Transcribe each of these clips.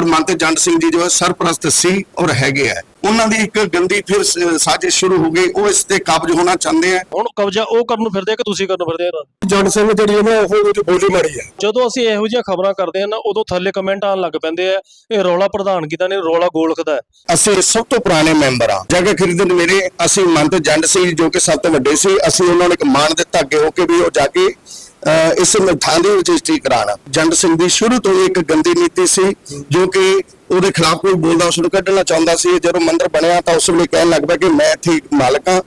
ਔਰ ਮੰਤੇ ਜੰਡ ਸਿੰਘ ਜੀ ਜੋ ਹੈ ਸਰਪ੍ਰਸਤ ਸੀ ਔਰ ਹੈਗੇ ਆ। ਉਹਨਾਂ ਦੀ ਇੱਕ ਗੰਦੀ ਫਿਰ ਸਾਜ਼ਿਸ਼ ਸ਼ੁਰੂ ਹੋ ਗਈ। ਉਹ ਇਸ ਤੇ ਕਾਬਜ ਹੋਣਾ ਚਾਹੁੰਦੇ ਆ। ਹੁਣ ਕਬਜ਼ਾ ਉਹ ਕਰਨ ਨੂੰ ਫਿਰਦੇ ਆ ਕਿ ਤੁਸੀਂ ਕਰਨ ਨੂੰ ਫਿਰਦੇ ਆ ਜੰਡ ਸਿੰਘ ਜਿਹੜੀ ਹੈ ਨਾ ਉਹ ਉਹਦੀ ਬੋਲੀ ਮਾਰੀ ਹੈ। ਜਦੋਂ ਅਸੀਂ ਇਹੋ ਜਿਹੀਆਂ ਖਬਰਾਂ ਕਰਦੇ ਹਾਂ ਨਾ ਉਦੋਂ ਥੱਲੇ ਕਮੈਂਟ ਆਉਣ ਲੱਗ ਪੈਂਦੇ ਆ ਇਹ ਰੌਲਾ ਪ੍ਰਧਾਨਗੀ ਦਾ ਨਹੀਂ ਰੌਲਾ ਗੋਲਖ ਦਾ ਹੈ ਅਸੀਂ ਸਭ ਤੋਂ ਪੁਰਾਣੇ ਮੈਂਬਰ ਆ ਜਗ੍ਹਾ ਖਰੀਦਣ ਮੇਰੇ ਅਸੀਂ ਮੰਤ ਜੰਡ ਸਿੰਘ ਜੋ ਕਿ ਸਭ ਤੋਂ ਵੱਡੇ ਸੀ ਅਸੀਂ ਉਹਨਾਂ ਨੂੰ ਇੱਕ ਮਾਣ ਦਿੱਤਾ ਅੱਗੇ ਹੋ ਕੇ ਵੀ ਉਹ ਜਾ ਕੇ ਇਸ ਥਾਂ ਦੀ ਰਜਿਸਟਰੀ ਕਰਾਉਣ। ਜੰਡ ਸਿੰਘ ਦੀ ਸ਼ੁਰੂ ਤੋਂ ਹੀ ਇੱਕ ਗੰਦੀ ਨੀਤੀ ਸੀ, ਜੋ ਕਿ ਉਹਦੇ ਖਿਲਾਫ ਕੋਈ ਬੋਲਦਾ ਉਸ ਨੂੰ ਕੱਢਣਾ ਚਾਹੁੰਦਾ ਸੀ। ਜਦੋਂ ਮੰਦਿਰ ਬਣਿਆ ਤਾਂ ਉਸ ਵੇਲੇ ਕਹਿਣ ਲੱਗ ਪਿਆ ਕਿ ਮੈਂ ਇੱਥੇ ਮਾਲਕ ਹਾਂ,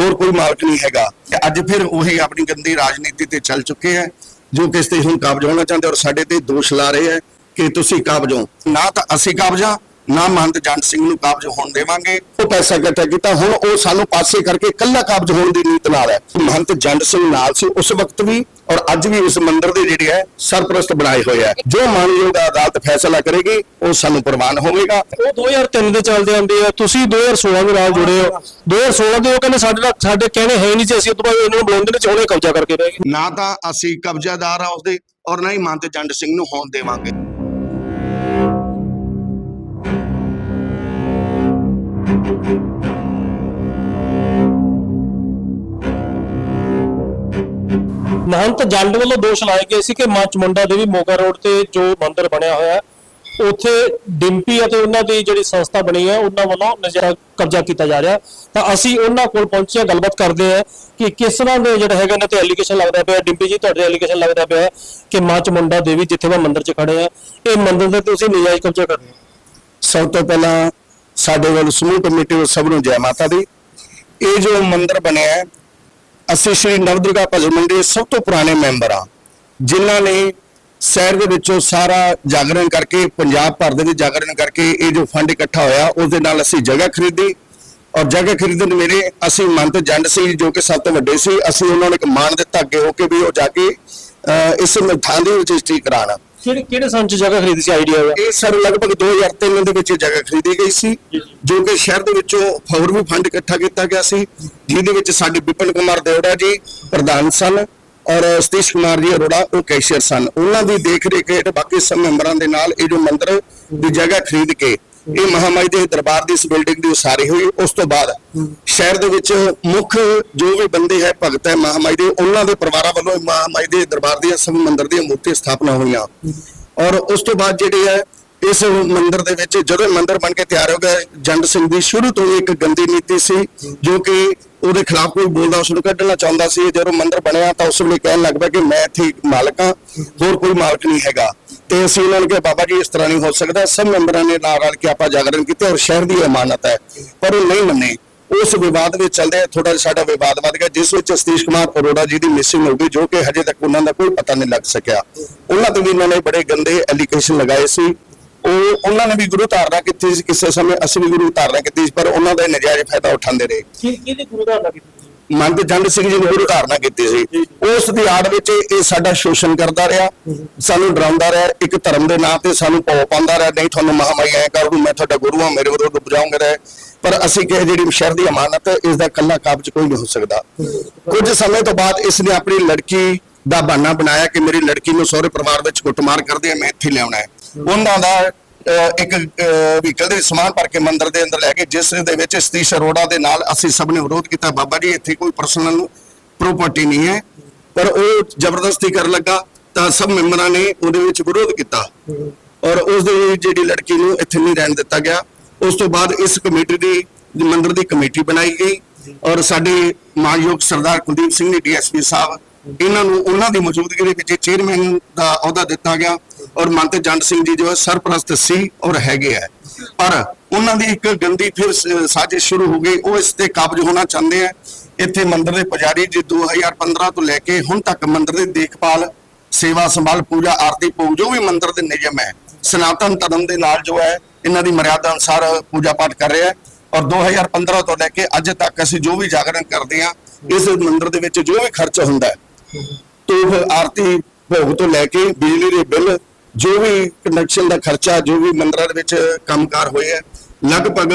ਹੋਰ ਕੋਈ ਮਾਲਕ ਨਹੀਂ ਹੈਗਾ। ਤੇ ਅੱਜ ਫਿਰ ਉਹੀ ਆਪਣੀ ਗੰਦੀ ਰਾਜਨੀਤੀ ਤੇ ਚੱਲ ਚੁੱਕੇ ਹੈ, ਜੋ ਕਿ ਇਸ ਤੇ ਹੁਣ ਕਾਬਜ ਹੋਣਾ ਚਾਹੁੰਦੇ ਔਰ ਸਾਡੇ ਤੇ ਦੋਸ਼ ਲਾ ਰਹੇ ਹੈ ਕਿ ਤੁਸੀਂ ਕਾਬਜੋ ਨਾ ਤਾਂ ਅਸੀਂ ਕਾਬਜ ਹਾਂ ਨਾ ਮਹੰਤ ਜੰਡ ਸਿੰਘ ਨੂੰ ਕਾਬਜ ਹੋਣ ਦੇਵਾਂਗੇ। ਉਹ ਪੈਸਾ ਇਕੱਠਾ ਕੀਤਾ ਹੁਣ ਉਹ ਸਾਨੂੰ ਪਾਸੇ ਕਰਕੇ ਕੱਲਾ ਕਾਬਜ ਹੋਣ ਦੀ ਨੀਤ ਨਾਲ ਹੈ। ਮਹੰਤ ਜੰਡ ਸਿੰਘ ਨਾਲ ਸੀ ਉਸ ਵਕਤ ਵੀ ਔਰ ਅੱਜ ਵੀ ਇਸ ਮੰਦਿਰ ਦੇ ਜਿਹੜੇ ਹੈ ਸਰਪ੍ਰਸਤ ਬਣਾਏ ਹੋਏ ਹੈ। ਜੋ ਮਾਨਯੋਗ ਅਦਾਲਤ ਫੈਸਲਾ ਕਰੇਗੀ ਉਹ ਸਾਨੂੰ ਪ੍ਰਵਾਨ ਹੋਵੇਗਾ। ਉਹ 2003 ਦੇ ਚੱਲਦੇ ਆਉਂਦੇ ਆ। ਤੁਸੀਂ 2016 ਦੇ ਨਾਲ ਜੁੜੇ ਹੋ। 2016 ਦੇ ਉਹ ਕਹਿੰਦੇ ਸਾਡੇ ਨਾਲ ਸਾਡੇ ਕਹਿਣੇ ਹੈ ਨਹੀਂ ਸੀ ਅਸੀਂ ਉਦੋਂ ਬਾਅਦ ਇਹਨਾਂ ਨੂੰ ਬੁਲਾਉਂਦੇ ਨੇ ਚਾਹੁੰਦੇ ਕਬਜ਼ਾ ਕਰਕੇ ਗਏ। ਨਾ ਤਾਂ ਅਸੀਂ ਕਬਜ਼ਾਦਾਰ ਆ ਉਸਦੇ ਔਰ ਨਾ ਹੀ ਮਹੰਤ ਜੰਡ ਸਿੰਘ ਨੂੰ ਹੋਣ ਦੇਵਾਂਗੇ। ਮਹੰਤ ਜੰਡ ਵੱਲੋਂ ਦੋਸ਼ ਲਾਏ ਗਏ ਸੀ ਕਿ ਮਾਂ ਮੁੰਡਾ ਦੇਵੀ ਮੋਗਾ ਰੋਡ ਤੇ ਜੋ ਮੰਦਿਰ ਬਣਿਆ ਹੋਇਆ ਹੈ ਉੱਥੇ ਡਿੰਪੀ ਅਤੇ ਉਹਨਾਂ ਦੀ ਜਿਹੜੀ ਸੰਸਥਾ ਬਣੀ ਹੈ ਉਹਨਾਂ ਵੱਲੋਂ ਨਜ਼ਾਰਾ ਕਬਜ਼ਾ ਕੀਤਾ ਜਾ ਰਿਹਾ ਤਾਂ ਅਸੀਂ ਉਹਨਾਂ ਕੋਲ ਪਹੁੰਚੇ ਹਾਂ, ਗੱਲਬਾਤ ਕਰਦੇ ਆ ਕਿ ਕਿਸ ਤਰ੍ਹਾਂ ਦੇ ਜਿਹੜਾ ਹੈਗਾ ਨੇ ਤੇ ਐਲੀਗੇਸ਼ਨ ਲੱਗਦਾ ਪਿਆ। ਡਿੰਪੀ ਜੀ ਤੁਹਾਡੇ ਐਲੀਗੇਸ਼ਨ ਲੱਗਦਾ ਪਿਆ ਕਿ ਮਾਂ ਮੁੰਡਾ ਦੇਵੀ ਜਿੱਥੇ ਮੈਂ ਮੰਦਿਰ 'ਚ ਖੜੇ ਆ। ਇਹ ਮੰਦਿਰ ਦੇ ਤੁਸੀਂ ਨਜਾਇਜ਼ ਕਬਜ਼ਾ ਕਰ ਰਹੇ ਹੋ। ਸਭ ਤੋਂ ਪਹਿਲਾਂ ਸਾਡੇ ਵੱਲ ਸਮੂਹ ਕਮੇਟੀ ਵੱਲ ਸਭ ਨੂੰ ਜੈ ਮਾਤਾ ਦੀ। ਇਹ ਜੋ ਮੰਦਿਰ ਬਣਿਆ ਹੈ ਅਸੀਂ ਸ਼੍ਰੀ ਨਵਦੁਰਗਾ ਭਜਨ ਮੰਡਲੀ ਦੇ ਸਭ ਤੋਂ ਪੁਰਾਣੇ ਮੈਂਬਰ ਆ ਜਿਨ੍ਹਾਂ ਨੇ ਸ਼ਹਿਰ ਦੇ ਵਿੱਚੋਂ ਸਾਰਾ ਜਾਗਰਣ ਕਰਕੇ, ਪੰਜਾਬ ਭਰ ਦੇ ਵਿੱਚ ਜਾਗਰਣ ਕਰਕੇ ਇਹ ਜੋ ਫੰਡ ਇਕੱਠਾ ਹੋਇਆ ਉਸ ਦੇ ਨਾਲ ਅਸੀਂ ਜਗ੍ਹਾ ਖਰੀਦੀ ਔਰ ਜਗ੍ਹਾ ਖਰੀਦਣ ਮੇਰੇ ਅਸੀਂ ਮੰਤ ਜੰਡ ਸੀ, ਜੋ ਕਿ ਸਭ ਤੋਂ ਵੱਡੇ ਸੀ, ਅਸੀਂ ਉਹਨਾਂ ਨੂੰ ਇੱਕ ਮਾਣ ਦਿੱਤਾ ਅੱਗੇ ਹੋ ਕੇ ਵੀ ਉਹ ਜਾ ਕੇ ਇਸ ਥਾਂ ਦੀ ਰਜਿਸਟਰੀ ਕਰਾਉਣ ਕਿਹੜੇ ਕਿਹੜੇ ਸੰਨ 'ਚ ਜਗ੍ਹਾ ਖਰੀਦੀ ਸੀ ਆਈਡੀਆ ਹੋਇਆ ਇਹ ਸਰ ਲਗਭਗ 2003 ਦੇ ਵਿੱਚ ਇਹ ਜਗ੍ਹਾ ਖਰੀਦੀ ਗਈ ਸੀ ਜੋ ਕਿ ਸ਼ਹਿਰ ਦੇ ਵਿੱਚੋਂ ਹੋਰ ਵੀ ਫੰਡ ਇਕੱਠਾ ਕੀਤਾ ਗਿਆ ਸੀ। ਜਿਹਦੇ ਵਿੱਚ ਸਾਡੇ ਵਿਪਨ ਕੁਮਾਰ ਦੇਵੜਾ ਜੀ ਪ੍ਰਧਾਨ ਸਨ ਔਰ ਸਤੀਸ਼ ਕੁਮਾਰ ਜੀ ਅਰੋੜਾ ਉਹ ਕੈਸ਼ੀਅਰ ਸਨ। ਉਹਨਾਂ ਦੀ ਦੇਖ ਰੇਖ ਹੇਠ ਬਾਕੀ ਸਭ ਮੈਂਬਰਾਂ ਦੇ ਨਾਲ ਇਹ ਜੋ ਮੰਦਿਰ ਦੀ ਜਗ੍ਹਾ ਖਰੀਦ ਕੇ ਇਹ ਮਹਾਮਾਈ ਦੇ ਦਰਬਾਰ ਦੀ ਇਸ ਬਿਲਡਿੰਗ ਦੀ ਉਸਾਰੀ ਹੋਈ। ਉਸ ਤੋਂ ਬਾਅਦ ਸ਼ਹਿਰ ਦੇ ਵਿੱਚ ਮੁੱਖ ਜੋ ਵੀ ਬੰਦੇ ਹੈ ਭਗਤ ਹੈ ਮਹਾਮਾਈ ਦੇ ਉਹਨਾਂ ਦੇ ਪਰਿਵਾਰਾਂ ਵੱਲੋਂ ਮਹਾਮਾਈ ਦੇ ਦਰਬਾਰ ਦੀਆਂ ਸਭ ਮੰਦਿਰ ਦੀਆਂ ਮੂਰਤੀ ਸਥਾਪਨਾ ਹੋਈਆਂ। ਔਰ ਉਸ ਤੋਂ ਬਾਅਦ ਜਿਹੜੇ ਹੈ ਇਸ ਮੰਦਿਰ ਦੇ ਵਿੱਚ ਜਦੋਂ ਮੰਦਿਰ ਬਣ ਕੇ ਤਿਆਰ ਹੋ ਗਿਆ ਜੰਡ ਸਿੰਘ ਦੀ ਸ਼ੁਰੂ ਤੋਂ ਇੱਕ ਗੰਦੀ ਨੀਤੀ ਸੀ ਜੋ ਕਿ ਉਹਦੇ ਖਿਲਾਫ ਕੋਈ ਬੋਲਦਾ ਉਸ ਨੂੰ ਕੱਢਣਾ ਚਾਹੁੰਦਾ ਸੀ। ਜਦੋਂ ਮੰਦਿਰ ਬਣਿਆ ਤਾਂ ਉਸ ਵੇਲੇ ਕਹਿਣ ਲੱਗ ਪਿਆ ਕਿ ਮੈਂ ਇੱਥੇ ਮਾਲਕ ਹਾਂ। ਹੋਰ ਕੋਈ ਮਾਲਕ ਨਹੀਂ ਹੈਗਾ। ਤੇ ਅਸੀਂ ਉਹਨਾਂ ਨੂੰ ਕਿਹਾ, ਬਾਬਾ ਜੀ, ਇਸ ਤਰ੍ਹਾਂ ਨਹੀਂ ਹੋ ਸਕਦਾ। ਸਭ ਮੈਂਬਰਾਂ ਨੇ ਨਾਲ ਰਲ ਕੇ ਆਪਾਂ ਜਾਗਰਣ ਕੀਤਾ ਔਰ ਸ਼ਹਿਰ ਦੀ ਅਮਾਨਤ ਹੈ, ਪਰ ਉਹ ਨਹੀਂ ਮੰਨੇ। ਉਸ ਵਿਵਾਦ ਵਿੱਚ ਚੱਲਦੇ ਥੋੜਾ ਸਾਡਾ ਵਿਵਾਦ ਵੱਧ ਗਿਆ, ਜਿਸ ਵਿੱਚ ਸਤੀਸ਼ ਕੁਮਾਰ ਅਰੋੜਾ ਜੀ ਦੀ ਮਿਸਿੰਗ ਹੋ ਗਈ, ਜੋ ਕਿ ਹਜੇ ਤੱਕ ਉਹਨਾਂ ਦਾ ਕੋਈ ਪਤਾ ਨਹੀਂ ਲੱਗ ਸਕਿਆ। ਉਹਨਾਂ ਤੇ ਵੀ ਇਹਨਾਂ ਨੇ ਬੜੇ ਗੰਦੇ ਐਲੀਗੇਸ਼ਨ ਲਗਾਏ ਸੀ। ਉਹ, ਉਹਨਾਂ ਨੇ ਵੀ ਗੁਰੂ ਧਾਰਨਾ ਕੀਤੀ ਸੀ, ਕਿਸੇ ਸਮੇਂ ਅਸੀਂ ਵੀ ਗੁਰੂ ਧਾਰਨਾ ਕੀਤੀ ਸੀ, ਪਰ ਉਹਨਾਂ ਦਾ ਨਜਾਇਜ਼ ਫਾਇਦਾ ਉਠਾਉਂਦੇ ਰਹੇ। ਕਿਹਦੇ ਗੁਰੂ ਦਾ ਲੱਗੀ ਮੰਦ ਸਿੰਘ ਜੀ ਨੇ ਗੁਰੂ ਕੀਤੀ ਸੀ। ਉਸ ਦੀ ਆੜ ਵਿੱਚ ਇਹ ਸਾਡਾ ਸ਼ੋਸ਼ਣ ਕਰਦਾ ਰਿਹਾ, ਸਾਨੂੰ ਡਰਾਉਂਦਾ ਰਿਹਾ, ਇੱਕ ਧਰਮ ਦੇ ਨਾਂ ਤੇ ਸਾਨੂੰ ਪੋ ਪਾਉਂਦਾ ਰਿਹਾ, ਨਹੀਂ ਤੁਹਾਨੂੰ ਮਹਾਮਾਈ ਐ ਕਰ ਦੂੰ ਮੈਂ ਤੁਹਾਡਾ ਗੁਰੂ ਹਾਂ, ਮੇਰੇ ਵਿਰੁੱਧ ਬੁਝਾਉਂਗੇ ਰਹਿ। ਪਰ ਅਸੀਂ ਕਹੇ ਜਿਹੜੀ ਸ਼ਹਿਰ ਦੀ ਅਮਾਨਤ ਹੈ ਇਸ ਦਾ ਕੱਲਾ ਕਾਬਜ ਕੋਈ ਨਹੀਂ ਹੋ ਸਕਦਾ। ਕੁਝ ਸਮੇਂ ਤੋਂ ਬਾਅਦ ਇਸ ਨੇ ਆਪਣੀ ਲੜਕੀ ਦਾ ਬਹਾਨਾ ਬਣਾਇਆ ਕਿ ਮੇਰੀ ਲੜਕੀ ਨੂੰ ਸਹੁਰੇ ਪਰਿਵਾਰ ਵਿੱਚ ਕੁੱਟਮਾਰ ਕਰਦੇ ਆ, ਮੈਂ ਇੱਥੇ ਲਿਆਉਣਾ ਹੈ। ਉਹਨਾਂ ਦਾ ਇੱਕ ਵਹੀਕਲ ਦੇ ਸਮਾਨ ਭਰ ਕੇ ਮੰਦਿਰ ਦੇ ਅੰਦਰ ਲੈ ਕੇ ਜਿਸ ਦੇ ਵਿੱਚ ਸਤੀਸ਼ ਅਰੋੜਾ ਦੇ ਨਾਲ ਅਸੀਂ ਸਭ ਨੇ ਵਿਰੋਧ ਕੀਤਾ। ਬਾਬਾ ਜੀ, ਇੱਥੇ ਕੋਈ ਪਰਸਨਲ ਪ੍ਰੋਪਰਟੀ ਨਹੀਂ ਹੈ, ਪਰ ਉਹ ਜ਼ਬਰਦਸਤੀ ਕਰਨ ਲੱਗਾ ਤਾਂ ਸਭ ਮੈਂਬਰਾਂ ਨੇ ਉਹਦੇ ਵਿੱਚ ਵਿਰੋਧ ਕੀਤਾ। ਔਰ ਉਸ ਦੇ ਜਿਹੜੀ ਲੜਕੀ ਨੂੰ ਇੱਥੇ ਨਹੀਂ ਰਹਿਣ ਦਿੱਤਾ ਗਿਆ। ਉਸ ਤੋਂ ਬਾਅਦ ਇਸ ਕਮੇਟੀ ਦੀ, ਮੰਦਰ ਦੀ ਕਮੇਟੀ ਬਣਾਈ ਗਈ ਔਰ ਸਾਡੇ ਮਾਨਯੋਗ ਸਰਦਾਰ ਕੁਲਦੀਪ ਸਿੰਘ ਨੇ ਡੀਐਸਪੀ ਸਾਹਿਬ, ਇਹਨਾਂ ਨੂੰ ਉਹਨਾਂ ਦੀ ਮੌਜੂਦਗੀ ਦੇ ਵਿੱਚ ਚੇਅਰਮੈਨ ਦਾ ਅਹੁਦਾ ਦਿੱਤਾ ਗਿਆ। ਔਰ ਮੰਤ ਜੰਡ ਸਿੰਘ ਜੀ ਜੋ ਹੈ ਸਰਪ੍ਰਸਤ ਸੀ ਔਰ ਹੈਗੇ ਹੈ ਪਰ ਉਹਨਾਂ ਦੀ ਇੱਕ ਗੰਦੀ ਫਿਰ ਸਾਜ਼ਿਸ਼ ਸ਼ੁਰੂ ਹੋ ਗਈ। ਉਹ ਇਸ ਤੇ ਕਾਬਜ ਹੋਣਾ ਚਾਹੁੰਦੇ ਆ। ਇੱਥੇ ਮੰਦਿਰ ਦੇ ਪੁਜਾਰੀ ਜੀ 2015 ਤੋਂ ਲੈ ਕੇ ਹੁਣ ਤੱਕ ਮੰਦਿਰ ਦੀ ਦੇਖਭਾਲ, ਸੇਵਾ ਸੰਭਾਲ, ਪੂਜਾ, ਆਰਤੀ ਭੋਗ ਜੋ ਵੀ ਮੰਦਿਰ ਦੇ ਨਿਯਮ ਹੈ, ਸਨਾਤਨ ਧਰਮ ਦੇ ਨਾਲ ਜੋ ਹੈ, ਇਹਨਾਂ ਦੀ ਮਰਿਆਦਾ ਅਨੁਸਾਰ ਪੂਜਾ ਪਾਠ ਕਰ ਰਿਹਾ ਹੈ। ਔਰ 2015 ਤੋਂ ਲੈ ਕੇ ਅੱਜ ਤੱਕ ਅਸੀਂ ਜੋ ਵੀ ਜਾਗਰਣ ਕਰਦੇ ਆ ਇਸ ਮੰਦਰ ਦੇ ਵਿੱਚ ਜੋ ਵੀ ਖਰਚ ਹੁੰਦਾ ਹੈ ਧੂਪ ਆਰਤੀ ਭੋਗ ਤੋਂ ਲੈ ਕੇ ਬਿਜਲੀ ਦੇ ਬਿੱਲ ਜੋ ਵੀ ਕਨੈਕਸ਼ਨ ਦਾ ਖਰਚਾ, ਜੋ ਵੀ ਮੰਦਰਾਂ ਦੇ ਵਿੱਚ ਕੰਮਕਾਰ ਹੋਏ ਹੈ ਲਗਭਗ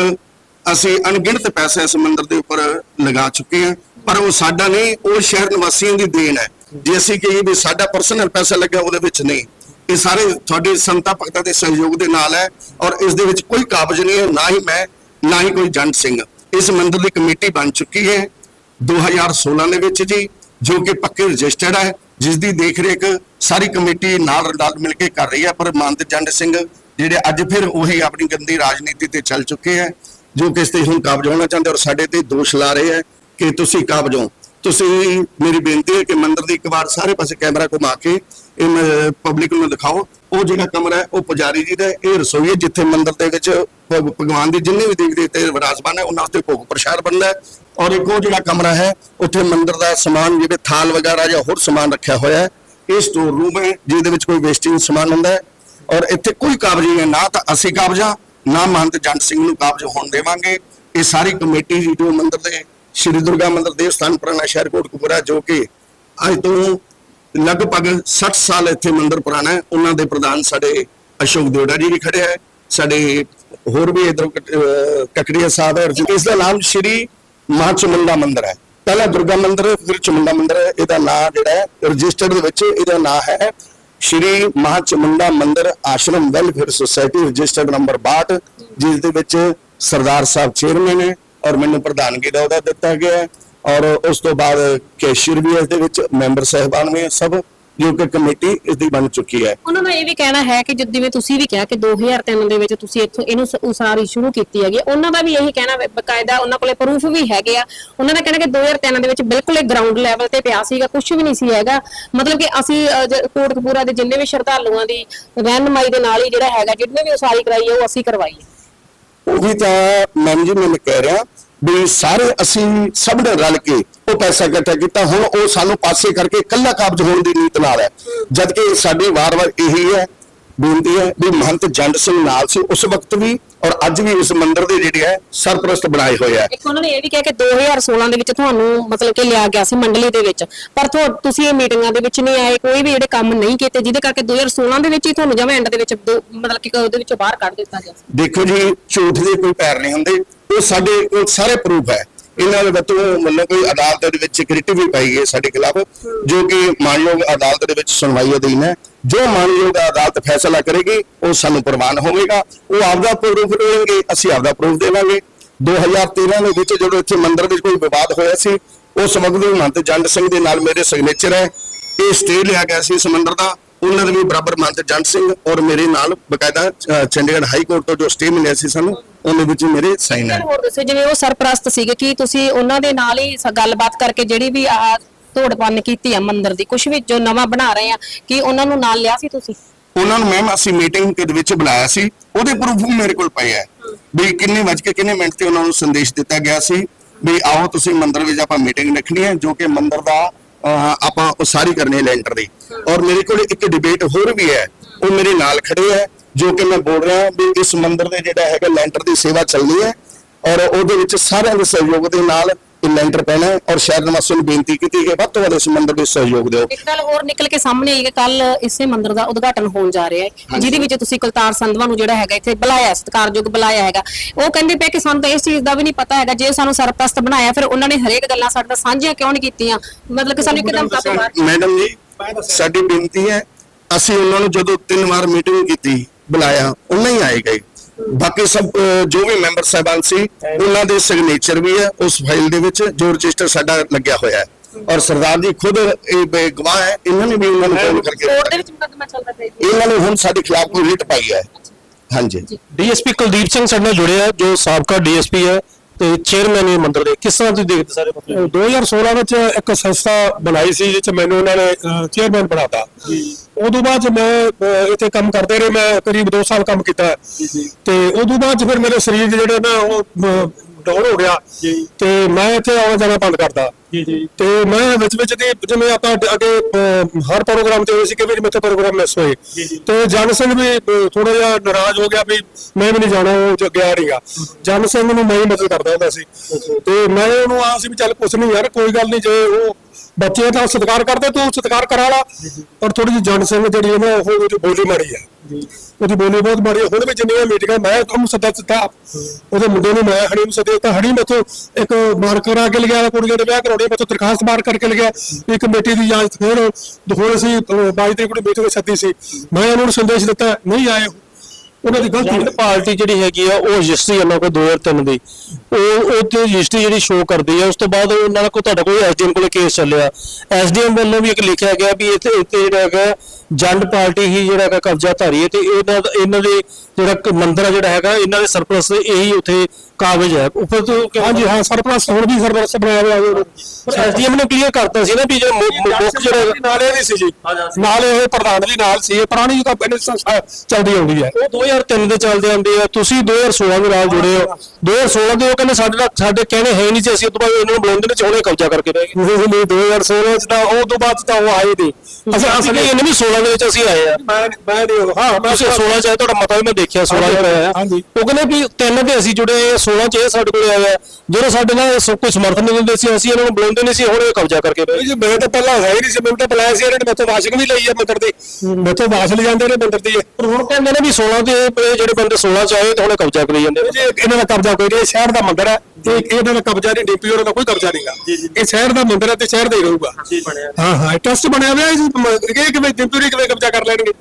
ਅਸੀਂ ਅਣਗਿਣਤ ਪੈਸੇ ਇਸ ਮੰਦਰ ਦੇ ਉੱਪਰ ਲਗਾ ਚੁੱਕੇ ਹਾਂ ਪਰ ਉਹ ਸਾਡਾ ਨਹੀਂ, ਉਹ ਸ਼ਹਿਰ ਨਿਵਾਸੀਆਂ ਦੀ ਦੇਣ ਹੈ। ਜੇ ਅਸੀਂ ਕਹੀਏ ਵੀ ਸਾਡਾ ਪਰਸਨਲ ਪੈਸਾ ਲੱਗਾ ਉਹਦੇ ਵਿੱਚ ਨਹੀਂ। ਇਹ ਸਾਰੇ ਤੁਹਾਡੇ ਸੰਤਾ, ਭਗਤਾਂ ਦੇ ਸਹਿਯੋਗ ਦੇ ਨਾਲ ਹੈ ਔਰ ਇਸ ਦੇ ਵਿੱਚ ਕੋਈ ਕਾਬਜ ਨਹੀਂ ਹੈ, ਨਾ ਹੀ ਮੈਂ, ਨਾ ਹੀ ਕੋਈ ਜੰਟ ਸਿੰਘ। ਇਸ ਮੰਦਰ ਦੀ ਕਮੇਟੀ ਬਣ ਚੁੱਕੀ ਹੈ 2016 ਦੇ ਵਿੱਚ ਜੀ, ਜੋ ਕਿ ਪੱਕੇ ਰਜਿਸਟਰਡ ਹੈ। ਜਿਸ ਦੀ ਦੇਖਰੇਖ ਸਾਰੀ ਕਮੇਟੀ ਨਾਲ ਰਲ ਮਿਲ ਕੇ ਕਰ ਰਹੀ ਹੈ, ਪਰ ਮੰਤ ਚੰਡ ਸਿੰਘ ਜਿਹੜੇ ਅੱਜ ਫਿਰ ਉਹੀ ਆਪਣੀ ਗੰਦੀ ਰਾਜਨੀਤੀ ਤੇ ਚੱਲ ਚੁੱਕੇ ਹੈ, ਜੋ ਕਿਸ ਇਸ ਤੇ ਹੁਣ ਕਾਬਜ ਹੋਣਾ ਚਾਹੁੰਦੇ ਔਰ ਸਾਡੇ ਤੇ ਦੋਸ਼ ਲਾ ਰਹੇ ਹੈ ਕਿ ਤੁਸੀਂ ਕਾਬਜ ਹੋ। ਤੁਸੀਂ ਮੇਰੀ ਬੇਨਤੀ ਹੈ ਕਿ ਮੰਦਿਰ ਦੀ ਇੱਕ ਵਾਰ ਸਾਰੇ ਪਾਸੇ ਕੈਮਰਾ ਘੁਮਾ ਕੇ ਇਹ ਪਬਲਿਕ ਨੂੰ ਦਿਖਾਓ। ਉਹ ਜਿਹੜਾ ਕਮਰਾ ਹੈ, ਉਹ ਪੁਜਾਰੀ ਜੀ ਦਾ ਇਹ ਰਸੋਈ ਹੈ ਜਿੱਥੇ ਮੰਦਿਰ ਦੇ ਵਿੱਚ ਭਗ- ਭਗਵਾਨ ਦੀ ਜਿੰਨੇ ਵੀ ਦੇਵ ਦੇਵਤੇ ਵਿਰਾਜਮਾਨ ਹੈ, ਉਹਨਾਂ ਉੱਤੇ ਭੋਗ ਪ੍ਰਸ਼ਾਦ ਬਣਦਾ ਔਰ ਇੱਕ ਉਹ ਜਿਹੜਾ ਕਮਰਾ ਹੈ, ਉੱਥੇ ਮੰਦਰ ਦਾ ਸਮਾਨ ਜਿਵੇਂ ਥਾਲ ਵਗੈਰਾ ਜਾਂ ਹੋਰ ਸਮਾਨ ਰੱਖਿਆ ਹੋਇਆ ਹੈ, ਇਹ ਸਟੋਰ ਰੂਮ ਹੈ, ਜਿਹਦੇ ਵਿੱਚ ਕੋਈ ਵੇਸਟਿੰਗ ਸਮਾਨ ਹੁੰਦਾ ਹੈ। ਔਰ ਇੱਥੇ ਕੋਈ ਕਾਬਜ਼ ਨਹੀਂ ਹੈ, ਨਾ ਤਾਂ ਅਸੀਂ ਕਾਬਜ਼ਾ ਨਾ ਮਹੰਤ ਜੰਟ ਸਿੰਘ ਨੂੰ ਕਾਬਜ਼ ਹੋਣ ਦੇਵਾਂਗੇ। ਇਹ ਸਾਰੀ ਕਮੇਟੀ ਜੀ ਜੋ ਮੰਦਰ ਦੇ ਸ਼੍ਰੀ ਦੁਰਗਾ ਮੰਦਰ ਦੇਵ ਸਥਾਨ ਪੁਰਾਣਾ ਸ਼ਹਿਰ ਕੋਟਕਪੂਰਾ ਜੋ ਕਿ ਅੱਜ ਤੋਂ ਲਗਭਗ 60 ਸਾਲ ਇੱਥੇ ਮੰਦਰ ਪੁਰਾਣਾ ਹੈ, ਉਹਨਾਂ ਦੇ ਪ੍ਰਧਾਨ ਸਾਡੇ ਅਸ਼ੋਕ ਦੇਵੜਾ ਜੀ ਵੀ ਖੜੇ ਹੈ। ਸਾਡੇ ਹੋਰ ਵੀ ਇਧਰ ਕਕੜੀਆ ਸਾਹਿਬ ਹੈ ਇਸ ਦਾ ਨਾਮ ਸ਼੍ਰੀ ਮਾਂ ਚਮੁੰਡਾ ਮੰਦਿਰ ਹੈ। ਪਹਿਲਾ ਦੁਰਗਾ ਮੰਦਿਰ, ਫਿਰ ਚਮੁੰਡਾ ਮੰਦਿਰ, ਇਹਦਾ ਨਾਮ ਜਿਹੜਾ ਹੈ, ਰਜਿਸਟਰਡ ਦੇ ਵਿੱਚ ਇਹਦਾ ਨਾਮ ਹੈ ਸ਼੍ਰੀ ਮਾਂ ਚਮੁੰਡਾ ਮੰਦਿਰ ਆਸ਼ਰਮ ਵੈਲਫੇਅਰ ਸੁਸਾਇਟੀ, ਰਜਿਸਟਰਡ ਨੰਬਰ 62 ਜਿਸ ਦੇ ਵਿੱਚ ਸਰਦਾਰ ਸਾਹਿਬ ਚੇਅਰਮੈਨ ਹੈ ਔਰ ਮੈਨੂੰ ਪ੍ਰਧਾਨਗੀ ਦਾ ਅਹੁਦਾ ਦਿੱਤਾ ਗਿਆ ਹੈ ਔਰ ਉਸ ਤੋਂ ਬਾਅਦ ਕੈਸ਼ੀਅਰ ਵੀ ਹੈ ਇਸ ਦੇ ਵਿੱਚ ਮੈਂਬਰ ਸਹਿਬਾਨ ਵੀ ਸਭ। ਜੋ ਕਿ ਕਮੇਟੀ ਇਸ ਦੀ ਬਣ ਚੁੱਕੀ ਹੈ। ਉਹਨਾਂ ਦਾ ਇਹ ਵੀ ਕਹਿਣਾ ਹੈ ਕਿ ਜਦ ਜਿਵੇਂ ਤੁਸੀਂ ਵੀ ਕਿਹਾ ਕਿ 2003 ਦੇ ਵਿੱਚ ਤੁਸੀਂ ਇੱਥੋਂ ਇਹਨੂੰ ਉਸਾਰੀ ਸ਼ੁਰੂ ਕੀਤੀ ਹੈਗੀ। ਉਹਨਾਂ ਦਾ ਵੀ ਇਹੀ ਕਹਿਣਾ ਬਕਾਇਦਾ ਉਹਨਾਂ ਕੋਲੇ ਪ੍ਰੂਫ ਵੀ ਹੈਗੇ ਆ। ਉਹਨਾਂ ਦਾ ਕਹਿਣਾ ਕਿ 2003 ਦੇ ਵਿੱਚ ਬਿਲਕੁਲ ਇਹ ਗਰਾਊਂਡ ਲੈਵਲ ਤੇ ਪਿਆ ਸੀਗਾ ਕੁਝ ਵੀ ਨਹੀਂ ਸੀ ਹੈਗਾ। ਮਤਲਬ ਕਿ ਅਸੀਂ ਕੋਟਕਪੂਰਾ ਦੇ ਜਿੰਨੇ ਵੀ ਸ਼ਰਧਾਲੂਆਂ ਦੀ ਰਹਿਨਮਾਈ ਦੇ ਨਾਲ ਹੀ ਜਿਹੜਾ ਹੈਗਾ ਜਿਹਨੇ ਵੀ ਉਸਾਰੀ ਕਰਾਈ ਹੈ ਉਹ ਅਸੀਂ ਕਰਵਾਈ ਹੈ ਉਹੀ ਤਾਂ ਮੈਮ ਜੀ ਮੈਂ ਕਹਿ ਰਿਹਾ ਵੀ ਸਾਰੇ ਅਸੀਂ ਸਭ ਨੇ ਰਲ ਕੇ ਉਹ ਪੈਸਾ ਇਕੱਠਾ ਕੀਤਾ। ਹੁਣ ਉਹ ਸਾਨੂੰ ਪਾਸੇ ਕਰਕੇ ਇਕੱਲਾ ਕਾਬਜ ਹੋਣ ਦੀ ਨੀਤ ਨਾਲ ਹੈ। ਜਦ ਕਿ ਸਾਡੀ ਵਾਰ-ਵਾਰ ਇਹੀ ਹੈ ਬੇਨਤੀ ਹੈ ਵੀ ਮਹੰਤ ਜੰਡ ਸਿੰਘ ਨਾਲ ਸੀ ਉਸ ਵਕਤ ਵੀ ਔਰ ਅੱਜ ਵੀ ਇਸ ਮੰਦਿਰ ਦੇ ਜਿਹੜੇ ਹੈ ਸਰਪ੍ਰਸਤ ਬਣਾਏ ਹੋਏ ਹੈ। ਇੱਕ ਉਹਨਾਂ ਨੇ ਇਹ ਵੀ ਕਿਹਾ ਕਿ 2016 ਦੇ ਵਿੱਚ ਤੁਹਾਨੂੰ ਮਤਲਬ ਕਿ ਲਿਆ ਗਿਆ ਸੀ ਮੰਡਲੀ ਦੇ ਵਿੱਚ। ਪਰ ਤੁਸੀਂ ਇਹ ਮੀਟਿੰਗਾਂ ਦੇ ਵਿੱਚ ਨਹੀਂ ਆਏ ਕੋਈ ਵੀ ਜਿਹੜੇ ਕੰਮ ਨਹੀਂ ਕੀਤੇ ਜਿਹਦੇ ਕਰਕੇ 2016 ਦੇ ਵਿੱਚ ਹੀ ਤੁਹਾਨੂੰ ਜਮਾ ਐਂਡ ਦੇ ਵਿੱਚ ਮਤਲਬ ਕਿ ਉਹਦੇ ਵਿੱਚੋਂ ਬਾਹਰ ਕੱਢ ਦਿੱਤਾ ਗਿਆ ਦੇਖੋ ਜੀ ਝੂਠ ਦੇ ਕੋਈ ਪੈਰ ਨਹੀਂ ਹੁੰਦੇ। ਉਹ ਸਾਡੇ ਕੋਲ ਸਾਰੇ ਪ੍ਰੂਫ ਹੈ। ਇਹਨਾਂ ਦੇ ਵੱਲੋਂ ਮਤਲਬ ਕੋਈ ਅਦਾਲਤ ਦੇ ਵਿੱਚ ਸਿਕਿਉਰਿਟੀ ਵੀ ਪਾਈ ਗਈ ਸਾਡੇ ਖਿਲਾਫ, ਜੋ ਕਿ ਮਾਨਯੋਗ ਅਦਾਲਤ ਦੇ ਵਿੱਚ ਸੁਣਵਾਈ ਅਧੀਨ ਹੈ। ਜੋ ਮਾਨਯੋਗ ਅਦਾਲਤ ਫੈਸਲਾ ਕਰੇਗੀ, ਉਹ ਸਾਨੂੰ ਪ੍ਰਵਾਨ ਹੋਵੇਗਾ। ਉਹ ਆਪਦਾ ਪ੍ਰੂਫ ਦੇਣਗੇ, ਅਸੀਂ ਆਪਦਾ ਪ੍ਰੂਫ ਦੇਵਾਂਗੇ। 2013 ਦੇ ਵਿੱਚ ਜਦੋਂ ਇੱਥੇ ਮੰਦਿਰ ਵਿੱਚ ਕੋਈ ਵਿਵਾਦ ਹੋਇਆ ਸੀ, ਉਸ ਵਕਤ ਵੀ ਮਹੰਤ ਜੰਡ ਸਿੰਘ ਦੇ ਨਾਲ ਮੇਰੇ ਸਿਗਨੇਚਰ ਹੈ। ਇਹ ਸਟੇ ਲਿਆ ਗਿਆ ਸੀ ਇਸ ਦਾ। ਉਹਨਾਂ ਦੇ ਵੀ ਬਰਾਬਰ ਮਹੰਤ ਜੰਡ ਸਿੰਘ ਔਰ ਮੇਰੇ ਨਾਲ ਬਕਾਇਦਾ ਚੰਡੀਗੜ੍ਹ ਹਾਈ ਕੋਰਟ ਤੋਂ ਜੋ ਸਟੇ ਮਿਲਿਆ ਸੀ ਸਾਨੂੰ ਉਹਦੇ ਵਿੱਚ ਮੇਰੇ ਸਾਈਨ ਹੈ ਹੋਰ ਦੱਸੋ ਜਿਵੇਂ ਉਹ ਸਰਪ੍ਰਸਤ ਸੀਗੇ ਕੀ ਤੁਸੀਂ ਉਹਨਾਂ ਦੇ ਨਾਲ ਹੀ ਗੱਲਬਾਤ ਕਰਕੇ ਜਿਹੜੀ ਵੀ ਆਹ ਤੋੜਪੰਨ ਕੀਤੀ ਆ ਮੰਦਿਰ ਦੀ ਕੁਝ ਵੀ ਜੋ ਨਵਾਂ ਬਣਾ ਰਹੇ ਆ ਕੀ ਉਹਨਾਂ ਨੂੰ ਨਾਲ ਲਿਆ ਸੀ ਤੁਸੀਂ? ਉਹਨਾਂ ਨੂੰ ਮੈਮ ਅਸੀਂ ਮੀਟਿੰਗ ਦੇ ਵਿੱਚ ਬੁਲਾਇਆ ਸੀ ਉਹਦੇ ਪ੍ਰੂਫ ਮੇਰੇ ਕੋਲ ਪਏ ਹੈ ਵੀ ਕਿੰਨੇ ਵਜ ਕੇ ਕਿੰਨੇ ਮਿੰਟ ਤੇ ਉਹਨਾਂ ਨੂੰ ਸੰਦੇਸ਼ ਦਿੱਤਾ ਗਿਆ ਸੀ ਵੀ ਆਓ ਤੁਸੀਂ ਮੰਦਿਰ ਵਿੱਚ ਆਪਾਂ ਮੀਟਿੰਗ ਰੱਖਣੀ ਹੈ ਜੋ ਕਿ ਮੰਦਿਰ ਦਾ ਅਹ, ਆਪਾਂ ਉਸਾਰੀ ਕਰਨੀ ਹੈ ਲੈਂਟਰ ਦੀ। ਔਰ ਮੇਰੇ ਕੋਲ ਇੱਕ ਡਿਬੇਟ ਹੋਰ ਵੀ ਹੈ। ਉਹ ਮੇਰੇ ਨਾਲ ਖੜੇ ਹੈ ਜੋ ਕਿ ਮੈਂ ਬੋਲ ਰਿਹਾ ਵੀ ਇਸ ਮੰਦਿਰ ਦੇ ਜਿਹੜਾ ਹੈਗਾ ਲੈਂਟਰ ਦੀ ਸੇਵਾ ਚੱਲਣੀ ਹੈ। ਔਰ ਉਹਦੇ ਵਿੱਚ ਸਾਰਿਆਂ ਦੇ ਸਹਿਯੋਗ ਦੇ ਨਾਲ ਇਹ ਲੈਂਟਰ ਪੈਣਾ ਹੈ ਔਰ ਸ਼ਹਿਰ ਨਿਵਾਸੀਆਂ ਨੂੰ ਬੇਨਤੀ ਕੀਤੀ ਕਿ ਵੱਧ ਤੋਂ ਵੱਧ ਇਸ ਮੰਦਿਰ ਵਿੱਚ ਸਹਿਯੋਗ ਦਿਓ। ਇੱਕ ਗੱਲ ਹੋਰ ਨਿਕਲ ਕੇ ਸਾਹਮਣੇ ਆਈ ਕਿ ਕੱਲ ਇਸੇ ਮੰਦਿਰ ਦਾ ਉਦਘਾਟਨ ਹੋਣ ਜਾ ਰਿਹਾ ਹੈ ਜਿਹਦੇ ਵਿੱਚ ਤੁਸੀਂ ਕੁਲਤਾਰ ਸੰਧਵਾ ਨੂੰ ਜਿਹੜਾ ਹੈਗਾ ਇੱਥੇ ਬੁਲਾਇਆ ਸਤਿਕਾਰਯੋਗ ਬੁਲਾਇਆ ਹੈਗਾ। ਉਹ ਕਹਿੰਦੇ ਪਏ ਕਿ ਸਾਨੂੰ ਤਾਂ ਇਸ ਚੀਜ਼ ਦਾ ਵੀ ਨਹੀਂ ਪਤਾ ਹੈਗਾ ਜੇ ਸਾਨੂੰ ਸਰਪ੍ਰਸਤ ਬਣਾਇਆ ਫਿਰ ਉਹਨਾਂ ਨੇ ਹਰੇਕ ਗੱਲਾਂ ਸਾਡੇ ਨਾਲ ਸਾਂਝੀਆਂ ਕਿਉਂ ਨਹੀਂ ਕੀਤੀਆਂ? ਮਤਲਬ ਕਿ ਸਾਨੂੰ ਇੱਕਦਮ ਕਾਤੋਂ ਬਾਹਰ ਮੈਡਮ ਜੀ ਸਾਡੀ ਬੇਨਤੀ ਹੈ ਅਸੀਂ ਉਹਨਾਂ ਨੂੰ ਜਦੋਂ ਤਿੰਨ ਵਾਰ ਮੀਟਿੰਗ ਕੀਤੀ ਬੁਲਾਇਆ ਉਹਨਾਂ ਹੀ ਆਏ ਗਏ। ਬਾਕੀ ਸਭ ਜੋ ਵੀ ਮੈਂਬਰ ਸਾਹਿਬਾਨ ਸੀ ਉਹਨਾਂ ਦੇ ਸਿਗਨੇਚਰ ਵੀ ਹੈ ਉਸ ਫਾਈਲ ਦੇ ਵਿੱਚ ਜੋ ਰਜਿਸਟਰ ਸਾਡਾ ਲੱਗਿਆ ਹੋਇਆ ਹੈ। ਔਰ ਸਰਦਾਰ ਜੀ ਖੁਦ ਇਹ ਗਵਾਹ ਹੈ ਇਹਨਾਂ ਨੇ ਵੀ ਉਹਨਾਂ ਨੂੰ ਫੋਨ ਕਰਕੇ ਕੋਰਟ ਦੇ ਵਿੱਚ ਮੁਕੱਦਮਾ ਚੱਲ ਰਿਹਾ ਹੈ ਇਹਨਾਂ ਨੇ ਹੁਣ ਸਾਡੇ ਖਿਲਾਫ ਕੋਈ ਰਿਟ ਪਾਈ ਹੈ। ਹਾਂਜੀ। ਡੀਐਸਪੀ ਕੁਲਦੀਪ ਸਿੰਘ ਸਾਡੇ ਨਾਲ ਜੁੜੇ ਆ ਜੋ ਸਾਬਕਾ ਡੀਐਸਪੀ ਹੈ ਤੇ ਚੇਅਰਮੈਨ ਇਹ ਮੰਦਿਰ ਦੇ। ਕਿਸ ਤਰ੍ਹਾਂ ਤੁਸੀਂ ਦੇਖਦੇ ਸਾਰੇ ਮਸਲੇ 2016 ਵਿੱਚ ਇੱਕ ਸੰਸਥਾ ਬਣਾਈ ਸੀ ਜਿਸ ਚ ਮੈਨੂੰ ਉਹਨਾਂ ਨੇ ਚੇਅਰਮੈਨ ਬਣਾਤਾ। ਉਦੋਂ ਬਾਅਦ ਮੈਂ ਇੱਥੇ ਕੰਮ ਕਰਦੇ ਰਹੇ ਮੈਂ ਕਰੀਬ 2 ਸਾਲ ਕੰਮ ਕੀਤਾ। ਤੇ ਉਦੋਂ ਬਾਅਦ ਫਿਰ ਮੇਰੇ ਸਰੀਰ ਜਿਹੜੇ ਨਾ ਉਹ ਡਾਊਨ ਹੋ ਗਿਆ। ਤੇ ਮੈਂ ਇੱਥੇ ਆਉਣਾ ਜਾਣਾ ਬੰਦ ਕਰਤਾ। ਜੀ ਜੀ। ਤੇ ਮੈਂ ਵਿੱਚ ਵਿੱਚ ਦੀ ਜਿਵੇਂ ਆਪਾਂ ਅੱਗੇ- ਹਰ ਪ੍ਰੋਗਰਾਮ ਤੇ ਹੋਏ ਸੀ ਕਿ ਵੀ ਮੇਥੇ ਪ੍ਰੋਗਰਾਮ ਮਿਸ ਹੋਏ। ਤੇ ਜਨ ਸਿੰਘ ਵੀ ਥੋੜਾ ਜਿਹਾ ਨਾਰਾਜ਼ ਹੋ ਗਿਆ ਵੀ ਮੈਂ ਵੀ ਨਹੀਂ ਜਾਣਾ ਉਹ ਗਿਆ ਨਹੀਂਗਾ ਜਨ ਸਿੰਘ ਨੂੰ ਮੈਂ ਹੀ ਮਦਦ ਕਰਦਾ ਹੁੰਦਾ ਸੀ। ਤੇ ਮੈਂ ਉਹਨੂੰ ਆ ਸੀ ਵੀ ਚੱਲ ਕੁਛ ਨਹੀਂ ਯਾਰ ਕੋਈ ਗੱਲ ਨਹੀਂ ਜੇ ਉਹ ਬੱਚੇ ਤਾਂ ਸਤਿਕਾਰ ਕਰਦੇ ਤੂੰ ਸਤਿਕਾਰ ਕਰਾ ਲਾ। ਪਰ ਥੋੜੀ ਜਿਹੀ ਜਨ ਸਿੰਘ ਜਿਹੜੀ ਹੈ ਨਾ ਉਹ ਉਹਦੀ ਬੋਲੀ ਮਾਰੀ ਹੈ। ਉਹਦੀ ਬੋਲੀ ਬਹੁਤ ਮਾੜੀ ਹੈ। ਹੁਣ ਵੀ ਜਿੰਨੀਆਂ ਮੀਟਿੰਗਾਂ ਮੈਂ ਤੁਹਾਨੂੰ ਸੱਦਾ ਦਿੱਤਾ ਉਹਦੇ ਮੁੰਡੇ ਨੂੰ ਮੈਂ ਹਣੀ ਨੂੰ ਸੱਦੇ ਦਿੱਤਾ। ਹਣੀ ਮੈਥੋਂ ਇੱਕ ਮਾਰ ਕਰਾ ਕੇ ਲਿਆ ਕੁੜੀਆਂ ਦੇ ਵਿਆਹ ਕਰਾਉਣੀ ਮੈਥੋਂ ਦਰਖਾਸਤ ਮਾਰ ਕਰਕੇ ਲਿਆ। ਵੀ ਕਮੇਟੀ ਦੀ ਇਜਾਜ਼ਤ ਫਿਰ ਹੁਣ ਅਸੀਂ 22 ਤਰੀਕ ਨੂੰ ਮੀਟਿੰਗ ਸੱਦੀ ਸੀ। ਮੈਂ ਉਹਨਾਂ ਨੂੰ ਸੰਦੇਸ਼ ਦਿੱਤਾ ਨਹੀਂ ਆਏ ਉਹਨਾਂ ਦੀ ਗਲਤੀ ਹੈ। ਪਾਰਟੀ ਜਿਹੜੀ ਹੈਗੀ ਆ ਉਹ ਰਜਿਸਟਰੀ ਉਹਨਾਂ ਕੋਲ 2003 ਦੀ। ਉਹ ਉਹ ਤੇ ਰਜਿਸਟਰੀ ਜਿਹੜੀ ਸ਼ੋਅ ਕਰਦੀ ਆ ਉਸ ਤੋਂ ਬਾਅਦ ਉਹਨਾਂ ਕੋਈ ਤੁਹਾਡਾ ਕੋਈ ਐਸਡੀਐਮ ਕੋਲੇ ਕੇਸ ਚੱਲਿਆ। ਐਸਡੀਐਮ ਵੱਲੋਂ ਵੀ ਇੱਕ ਲਿਖਿਆ ਗਿਆ ਵੀ ਇੱਥੇ ਇੱਥੇ ਜਿਹੜਾ ਹੈਗਾ ਜੰਡ ਪਾਰਟੀ ਹੀ ਜਿਹੜਾ ਹੈਗਾ ਕਬਜ਼ਾ ਧਾਰੀ ਹੈ ਤੇ ਇਹਨਾਂ ਦਾ- ਇਹਨਾਂ ਦੇ ਜਿਹੜਾ ਮੰਦਿਰ ਜਿਹੜਾ ਹੈਗਾ ਇਹਨਾਂ ਦੇ ਸਰਪਲਸ ਇਹੀ ਉੱਥੇ ਕਾਗਜ਼ ਹੈ। ਉੱਪਰ ਤੋਂ ਹਾਂਜੀ ਹਾਂ ਸਰਪਲਸ ਹੁਣ ਵੀ ਸਰਪਲਸ ਬਣਾਇਆ ਹੋਇਆ ਹੈ ਐਸਡੀਐਮ ਨੇ ਕਲੀਅਰ ਕਰਤਾ ਸੀ ਨਾ ਵੀ ਜਿਹੜਾ ਮੁੱਖ ਜਿਹੜਾ ਨਾਲੇ ਦੀ ਸੀ ਜੀ। ਨਾਲੇ ਇਹ ਪ੍ਰਧਾਨ ਵੀ ਨਾਲ ਸੀ ਇਹ ਪੁਰਾਣੀ ਤਾਂ ਚੱਲਦੀ ਆਉਂਦੀ ਹੈ। ਉਹ 2003 ਦੇ ਚੱਲਦੇ ਆਉਂਦੇ ਆ। ਤੁਸੀਂ 2016 ਦੇ ਨਾਲ ਜੁੜੇ ਹੋ। 2016 ਦੇ ਉਹ ਕਹਿੰਦੇ ਸਾਡੇ ਨਾਲ ਸਾਡੇ ਕਹਿਣੇ ਹੈ ਨਹੀਂ ਸੀ ਅਸੀਂ ਉਸ ਤੋਂ ਬਾਅਦ ਇਹਨਾਂ ਨੂੰ ਬੁਲਾਉਂਦੇ ਨੇ ਚਾਹੁੰਦੇ ਕਬਜ਼ਾ ਕਰਕੇ ਨਹੀਂ ਨਹੀਂ 2016 ਚ ਤਾਂ ਉਹ ਤੋਂ ਬਾਅਦ ਤਾਂ ਉਹ ਆਏ ਨਹੀਂ। ਅਸੀਂ ਅਸਲ ਇਹਨਾਂ ਵੀ 16 ਦੇ ਵਿੱਚ ਅਸੀਂ ਆਏ ਆ। ਮੈਂ ਮੈਂ ਨਹੀਂ ਹਾਂ ਮੈਂ ਤੁਸੀਂ 16 ਚ ਆਏ ਤੁਹਾਡਾ ਮਤਾ ਵੀ ਮੈਂ ਦੇਖਿਆ 16 ਚ ਆਇਆ ਹਾਂਜੀ। ਉਹ ਕਹਿੰਦੇ ਵੀ ਤਿੰਨ ਤੇ ਅਸੀਂ ਜੁੜੇ ਆ 16 ਚ ਇਹ ਸਾਡੇ ਕੋਲ ਆਇਆ ਜਦੋਂ ਸਾਡੇ ਨਾਲ ਸਭ ਕੋਈ ਸਮਰਥਨ ਨਹੀਂ ਦਿੰਦੇ ਸੀ ਅਸੀਂ ਇਹਨਾਂ ਨੂੰ ਬੁਲਾਉਂਦੇ ਨਹੀਂ ਸੀ ਹੁਣ ਇਹ ਕਬਜ਼ਾ ਕਰਕੇ ਬਹਿ ਗਏ। ਜੀ ਮੈਂ ਤਾਂ ਪਹਿਲਾਂ ਹੈ ਹੀ ਨਹੀਂ ਸੀ ਮੈਨੂੰ ਤਾਂ ਬੁਲਾਇਆ ਸੀ ਇਹਨਾਂ ਨੇ ਮੈਥੋਂ ਵਾਸ਼ਿੰਗ ਵੀ ਲਈ ਹੈ ਮੰਦਰ ਦੀ ਮੈਥੋਂ ਵਾਸ਼ ਲੈ ਜਾਂਦੇ ਨੇ ਮੰਦਰ ਦੀ ਪਰ ਹੁਣ ਕਹਿੰਦੇ ਨੇ ਵੀ 16 ਤੇ ਇਹ ਜਿਹੜੇ ਬੰਦੇ 16 ਚ ਆਏ ਤੇ ਹੁਣ ਕਬਜ਼ਾ ਕਰੀ ਜਾਂਦੇ ਨੇ। ਜੀ ਇਹਨਾਂ ਦਾ ਕਬਜ਼ਾ ਕੋਈ ਨਹੀਂ ਇਹ ਸ਼ਹਿਰ ਦਾ ਮੰਦਰ ਹੈ। ਇਹ ਇਹਨਾਂ ਦਾ ਕਬਜ਼ਾ ਨਹੀਂ ਡੀਪੀ ਉਹਨਾਂ ਦਾ ਕੋਈ ਕਬਜ਼ਾ ਨਹੀਂਗਾ ਇਹ ਸ਼ਹਿਰ ਦਾ ਮੰਦਰ ਹੈ ਤੇ ਸ਼ਹਿਰ ਦਾ ਹੀ ਰਹੂਗਾ। ਹਾਂ ਹਾਂ ਟਰਸਟ ਬਣਿਆ ਹੋਇਆ ਹੈ ਜੀ ਮ- ਇਹ ਕਿਵੇਂ ਡਿਪਟੀ ਕਿਵੇਂ ਕਬਜ਼ਾ ਕਰ ਲੈਣਗੇ?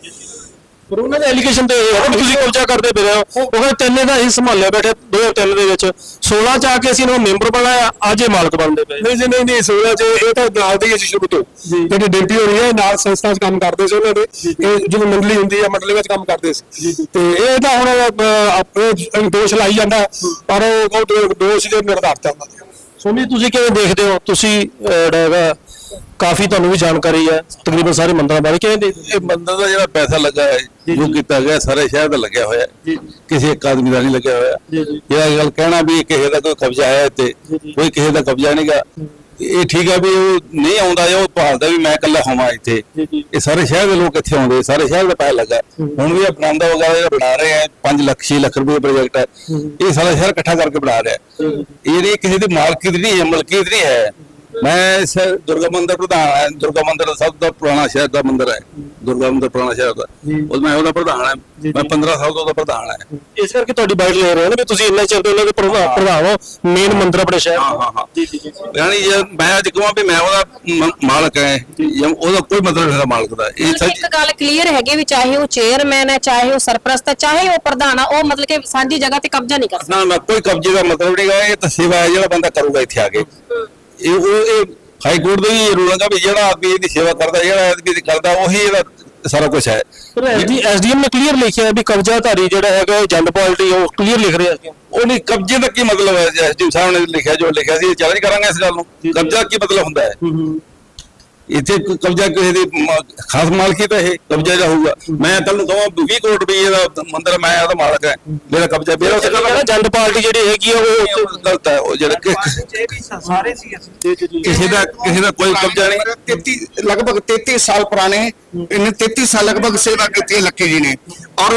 ਪਰ ਉਹਨਾਂ ਦੇ ਐਲੀਗੇਸ਼ਨ ਤੇ ਇਹ ਹੈ ਕਿ ਤੁਸੀਂ ਕਬਜ਼ਾ ਕਰਦੇ ਪਏ ਹੋ। ਉਹ ਕਹਿੰਦੇ ਤਿੰਨੇ ਦਾ ਹੀ ਸੰਭਾਲਿਆ ਬੈਠੇ 2003 ਦੇ ਵਿੱਚ। 16 ਚ ਆ ਕੇ ਅਸੀਂ ਇਹਨਾਂ ਨੂੰ ਮੈਂਬਰ ਬਣਾਇਆ ਅੱਜ ਇਹ ਮਾਲਕ ਬਣਦੇ ਪਏ। ਨਹੀਂ ਜੀ ਨਹੀਂ ਨਹੀਂ ਸੋਲਾ ਚ ਇਹ ਤਾਂ ਨਾਲ ਦੇ ਹੀ ਸੀ ਸ਼ੁਰੂ ਤੋਂ। ਜਿਹੜੀ ਡਿਪਟੀ ਹੋ ਰਹੀ ਹੈ ਨਾਲ ਸੰਸਥਾ 'ਚ ਕੰਮ ਕਰਦੇ ਸੀ ਉਹਨਾਂ ਦੇ। ਇਹ ਜਿਵੇਂ ਮੰਡਲੀ ਹੁੰਦੀ ਹੈ ਮੰਡਲੀ ਵਿੱਚ ਕੰਮ ਕਰਦੇ ਸੀ। ਤੇ ਇਹ ਤਾਂ ਹੁਣ ਆਪਣੇ ਦੋਸ਼ ਲਾਈ ਜਾਂਦਾ। ਪਰ ਉਹ ਦੋਸ਼ ਦੇ ਨਿਰਧਾਰਤ ਹੈ ਉਹਨਾਂ ਦੇ। ਸੋਨੀ ਤੁਸੀਂ ਕਿਵੇਂ ਦੇਖਦੇ ਹੋ? ਤੁਸੀਂ ਜਿਹੜਾ ਹੈਗਾ ਕਾਫੀ ਤੁਹਾਨੂੰ ਵੀ ਜਾਣਕਾਰੀ ਹੈ ਤਕਰੀਬਨ ਸਾਰੇ ਮੰਦਰਾਂ ਬਾਰੇ ਕਿਵੇਂ ਦੇਖਦੇ ਇਹ ਮੰਦਰ ਦਾ ਜਿਹੜਾ ਪੈਸਾ ਲੱਗਾ ਹੈ ਜੋ ਕੀਤਾ ਗਿਆ ਸਾਰੇ ਸ਼ਹਿਰ ਦਾ ਲੱਗਿਆ ਹੋਇਆ ਹੈ। ਕਿਸੇ ਇੱਕ ਆਦਮੀ ਦਾ ਨਹੀਂ ਲੱਗਿਆ ਹੋਇਆ। ਜਿਹੜਾ ਇਹ ਗੱਲ ਕਹਿਣਾ ਵੀ ਕਿਸੇ ਦਾ ਕੋਈ ਕਬਜ਼ਾ ਹੈ ਇੱਥੇ ਕੋਈ ਕਿਸੇ ਦਾ ਕਬਜ਼ਾ ਨਹੀਂਗਾ ਇਹ ਠੀਕ ਹੈ ਵੀ ਉਹ ਨਹੀਂ ਆਉਂਦਾ ਜਾਂ ਉਹ ਭਾਲਦਾ ਵੀ ਮੈਂ ਇਕੱਲਾ ਹੋਵਾਂ ਇੱਥੇ। ਇਹ ਸਾਰੇ ਸ਼ਹਿਰ ਦੇ ਲੋਕ ਇੱਥੇ ਆਉਂਦੇ ਸਾਰੇ ਸ਼ਹਿਰ ਦਾ ਪੈਸਾ ਲੱਗਾ। ਹੁਣ ਵੀ ਇਹ ਬਣਾਉਂਦਾ ਵਗੈਰਾ ਜਿਹੜਾ ਬਣਾ ਰਹੇ ਹੈ 5 ਲੱਖ 6 ਲੱਖ ਰੁਪਏ ਪ੍ਰੋਜੈਕਟ ਹੈ। ਇਹ ਸਾਰਾ ਸ਼ਹਿਰ ਇਕੱਠਾ ਕਰਕੇ ਬਣਾ ਰਿਹਾ। ਇਹ ਨਹੀਂ ਕਿਸੇ ਦੀ ਮਾਲਕੀਅਤ ਨਹੀਂ ਹੈ ਮਲਕੀਅਤ ਨਹੀਂ ਹੈ। ਮੈਂ ਇਸ ਦੁਰਗਾ ਮੰਦਿਰ ਪ੍ਰਧਾਨ ਹਾਂ ਦੁਰਗਾ ਮੰਦਿਰ ਦਾ ਸਭ ਤੋਂ ਪੁਰਾਣਾ ਸ਼ਹਿਰ ਦਾ ਮੰਦਿਰ ਹੈ। ਦੁਰਗਾ ਮੰਦਿਰ ਪੁਰਾਣਾ ਸ਼ਹਿਰ ਦਾ। ਉਹ ਮੈਂ ਉਹਦਾ ਪ੍ਰਧਾਨ ਹਾਂ। ਮੈਂ 15 ਸਾਲ ਤੋਂ ਉਹਦਾ ਪ੍ਰਧਾਨ ਹਾਂ। ਇਸ ਕਰਕੇ ਤੁਹਾਡੀ ਬਾਈਟ ਲੈ ਰਹੇ ਹੋ ਨਾ ਵੀ ਤੁਸੀਂ ਇੰਨਾ ਚਿਰ ਤੋਂ ਇਹਨਾਂ ਦੇ ਪ੍ਰਧਾਨ ਪ੍ਰਧਾਨ ਹੋ ਮੇਨ ਮੰਦਰ ਆਪਣੇ ਸ਼ਹਿਰ ਹਾਂ ਹਾਂ ਹਾਂ। ਜੀ ਜੀ ਜੀ ਯਾਨੀ ਜੇ ਮੈਂ ਅੱਜ ਕਹਾਂ ਵੀ ਮੈਂ ਉਹਦਾ ਮਾਲਕ ਹੈ ਜਾਂ। ਉਹਦਾ ਕੋਈ ਮਤਲਬ ਨਹੀਂ ਹੈ ਮਾਲਕ ਦਾ। ਇਹ ਸੱਚ ਇੱਕ ਗੱਲ ਕਲੀਅਰ ਹੈਗੀ ਵੀ ਚਾਹੇ ਉਹ ਚੇਅਰਮੈਨ ਹੈ ਚਾਹੇ ਉਹ ਸਰਪ੍ਰਸਤ ਹੈ ਚਾਹੇ ਉਹ ਪ੍ਰਧਾਨ ਆ ਉਹ ਮਤਲਬ ਕਿ ਸਾਂਝੀ ਜਗ੍ਹਾ ਤੇ ਕਬਜ਼ਾ ਨਹੀਂ ਕਰ ਸਕਦਾ। ਨਾ ਨਾ ਕੋਈ ਕਬਜ਼ੇ ਦਾ ਮਤਲਬ ਨਹੀਂਗਾ ਇਹ ਤਾਂ ਸੇਵਾ ਹੈ ਜਿਹੜਾ ਬੰਦਾ ਕਰੂਗਾ ਇੱਥੇ ਆ ਕੇ। ਇਹ ਉਹ ਇਹ ਹਾਈ ਕੋਰਟ ਦਾ ਹੀ ਰੂਲ ਹੈਗਾ ਵੀ ਜਿਹੜਾ ਆਦਮੀ ਇਹਦੀ ਸੇਵਾ ਕਰਦਾ ਜਿਹੜਾ ਆਦਮੀ ਕਰਦਾ ਉਹੀ ਇਹਦਾ ਸਾਰਾ ਕੁਝ ਹੈ। ਪਰ ਐਸਡੀ ਐਸਡੀਐਮ ਨੇ ਕਲੀਅਰ ਲਿਖਿਆ ਵੀ ਕਬਜ਼ਾਧਾਰੀ ਜਿਹੜਾ ਹੈਗਾ ਇਹ ਜੰਡ ਪਾਰਟੀ ਉਹ ਕਲੀਅਰ ਲਿਖ ਰਿਹਾ ਉਹ ਨਹੀਂ ਕਬਜ਼ੇ ਦਾ ਕੀ ਮਤਲਬ ਹੈ? ਐਸਡੀ ਸਾਹਿਬ ਨੇ ਲਿਖਿਆ ਜੋ ਲਿਖਿਆ ਸੀ ਚੈਲੰਜ ਕਰਾਂਗੇ ਇਸ ਗੱਲ ਨੂੰ। ਕਬਜ਼ਾ ਕੀ ਮਤਲਬ ਹੁੰਦਾ ਹੈ। ਇੱਥੇ ਕਬਜ਼ਾ ਕਿਸੇ ਦੀ ਖਾਸ ਮਾਲਕੀ ਤਾਂ ਇਹ ਕਬਜ਼ਾ ਦਾ ਹੋਊਗਾ। ਮੈਂ ਤੁਹਾਨੂੰ ਕਹਾਂ 20 ਕਰੋੜ ਰੁਪਏ ਦਾ ਮੰਦਰ ਮੈਂ ਉਹਦਾ ਮਾਲਕ ਹੈ ਮੇਰਾ ਕਬਜ਼ਾ ਮੇਰਾ ਉੱਥੇ ਕਹਿੰਦਾ ਜੰਡ ਪਾਰਟੀ ਜਿਹੜੀ ਹੈਗੀ ਆ ਉਹ ਉਹ ਗਲਤ ਹੈ ਉਹ ਜਿਹੜਾ ਕਿ- ਸਾਰੇ ਸੀ ਅਸੀਂ। ਕਿਸੇ ਦਾ ਕਿਸੇ ਦਾ ਕੋਈ ਕਬਜ਼ਾ ਨਹੀਂ। 33 ਲਗਭਗ 33 ਸਾਲ ਪੁਰਾਣੇ ਇਹਨੇ 33 ਸਾਲ ਲਗਭਗ ਸੇਵਾ ਕੀਤੀ ਹੈ ਲੱਕੀ ਜੀ ਨੇ। ਔਰ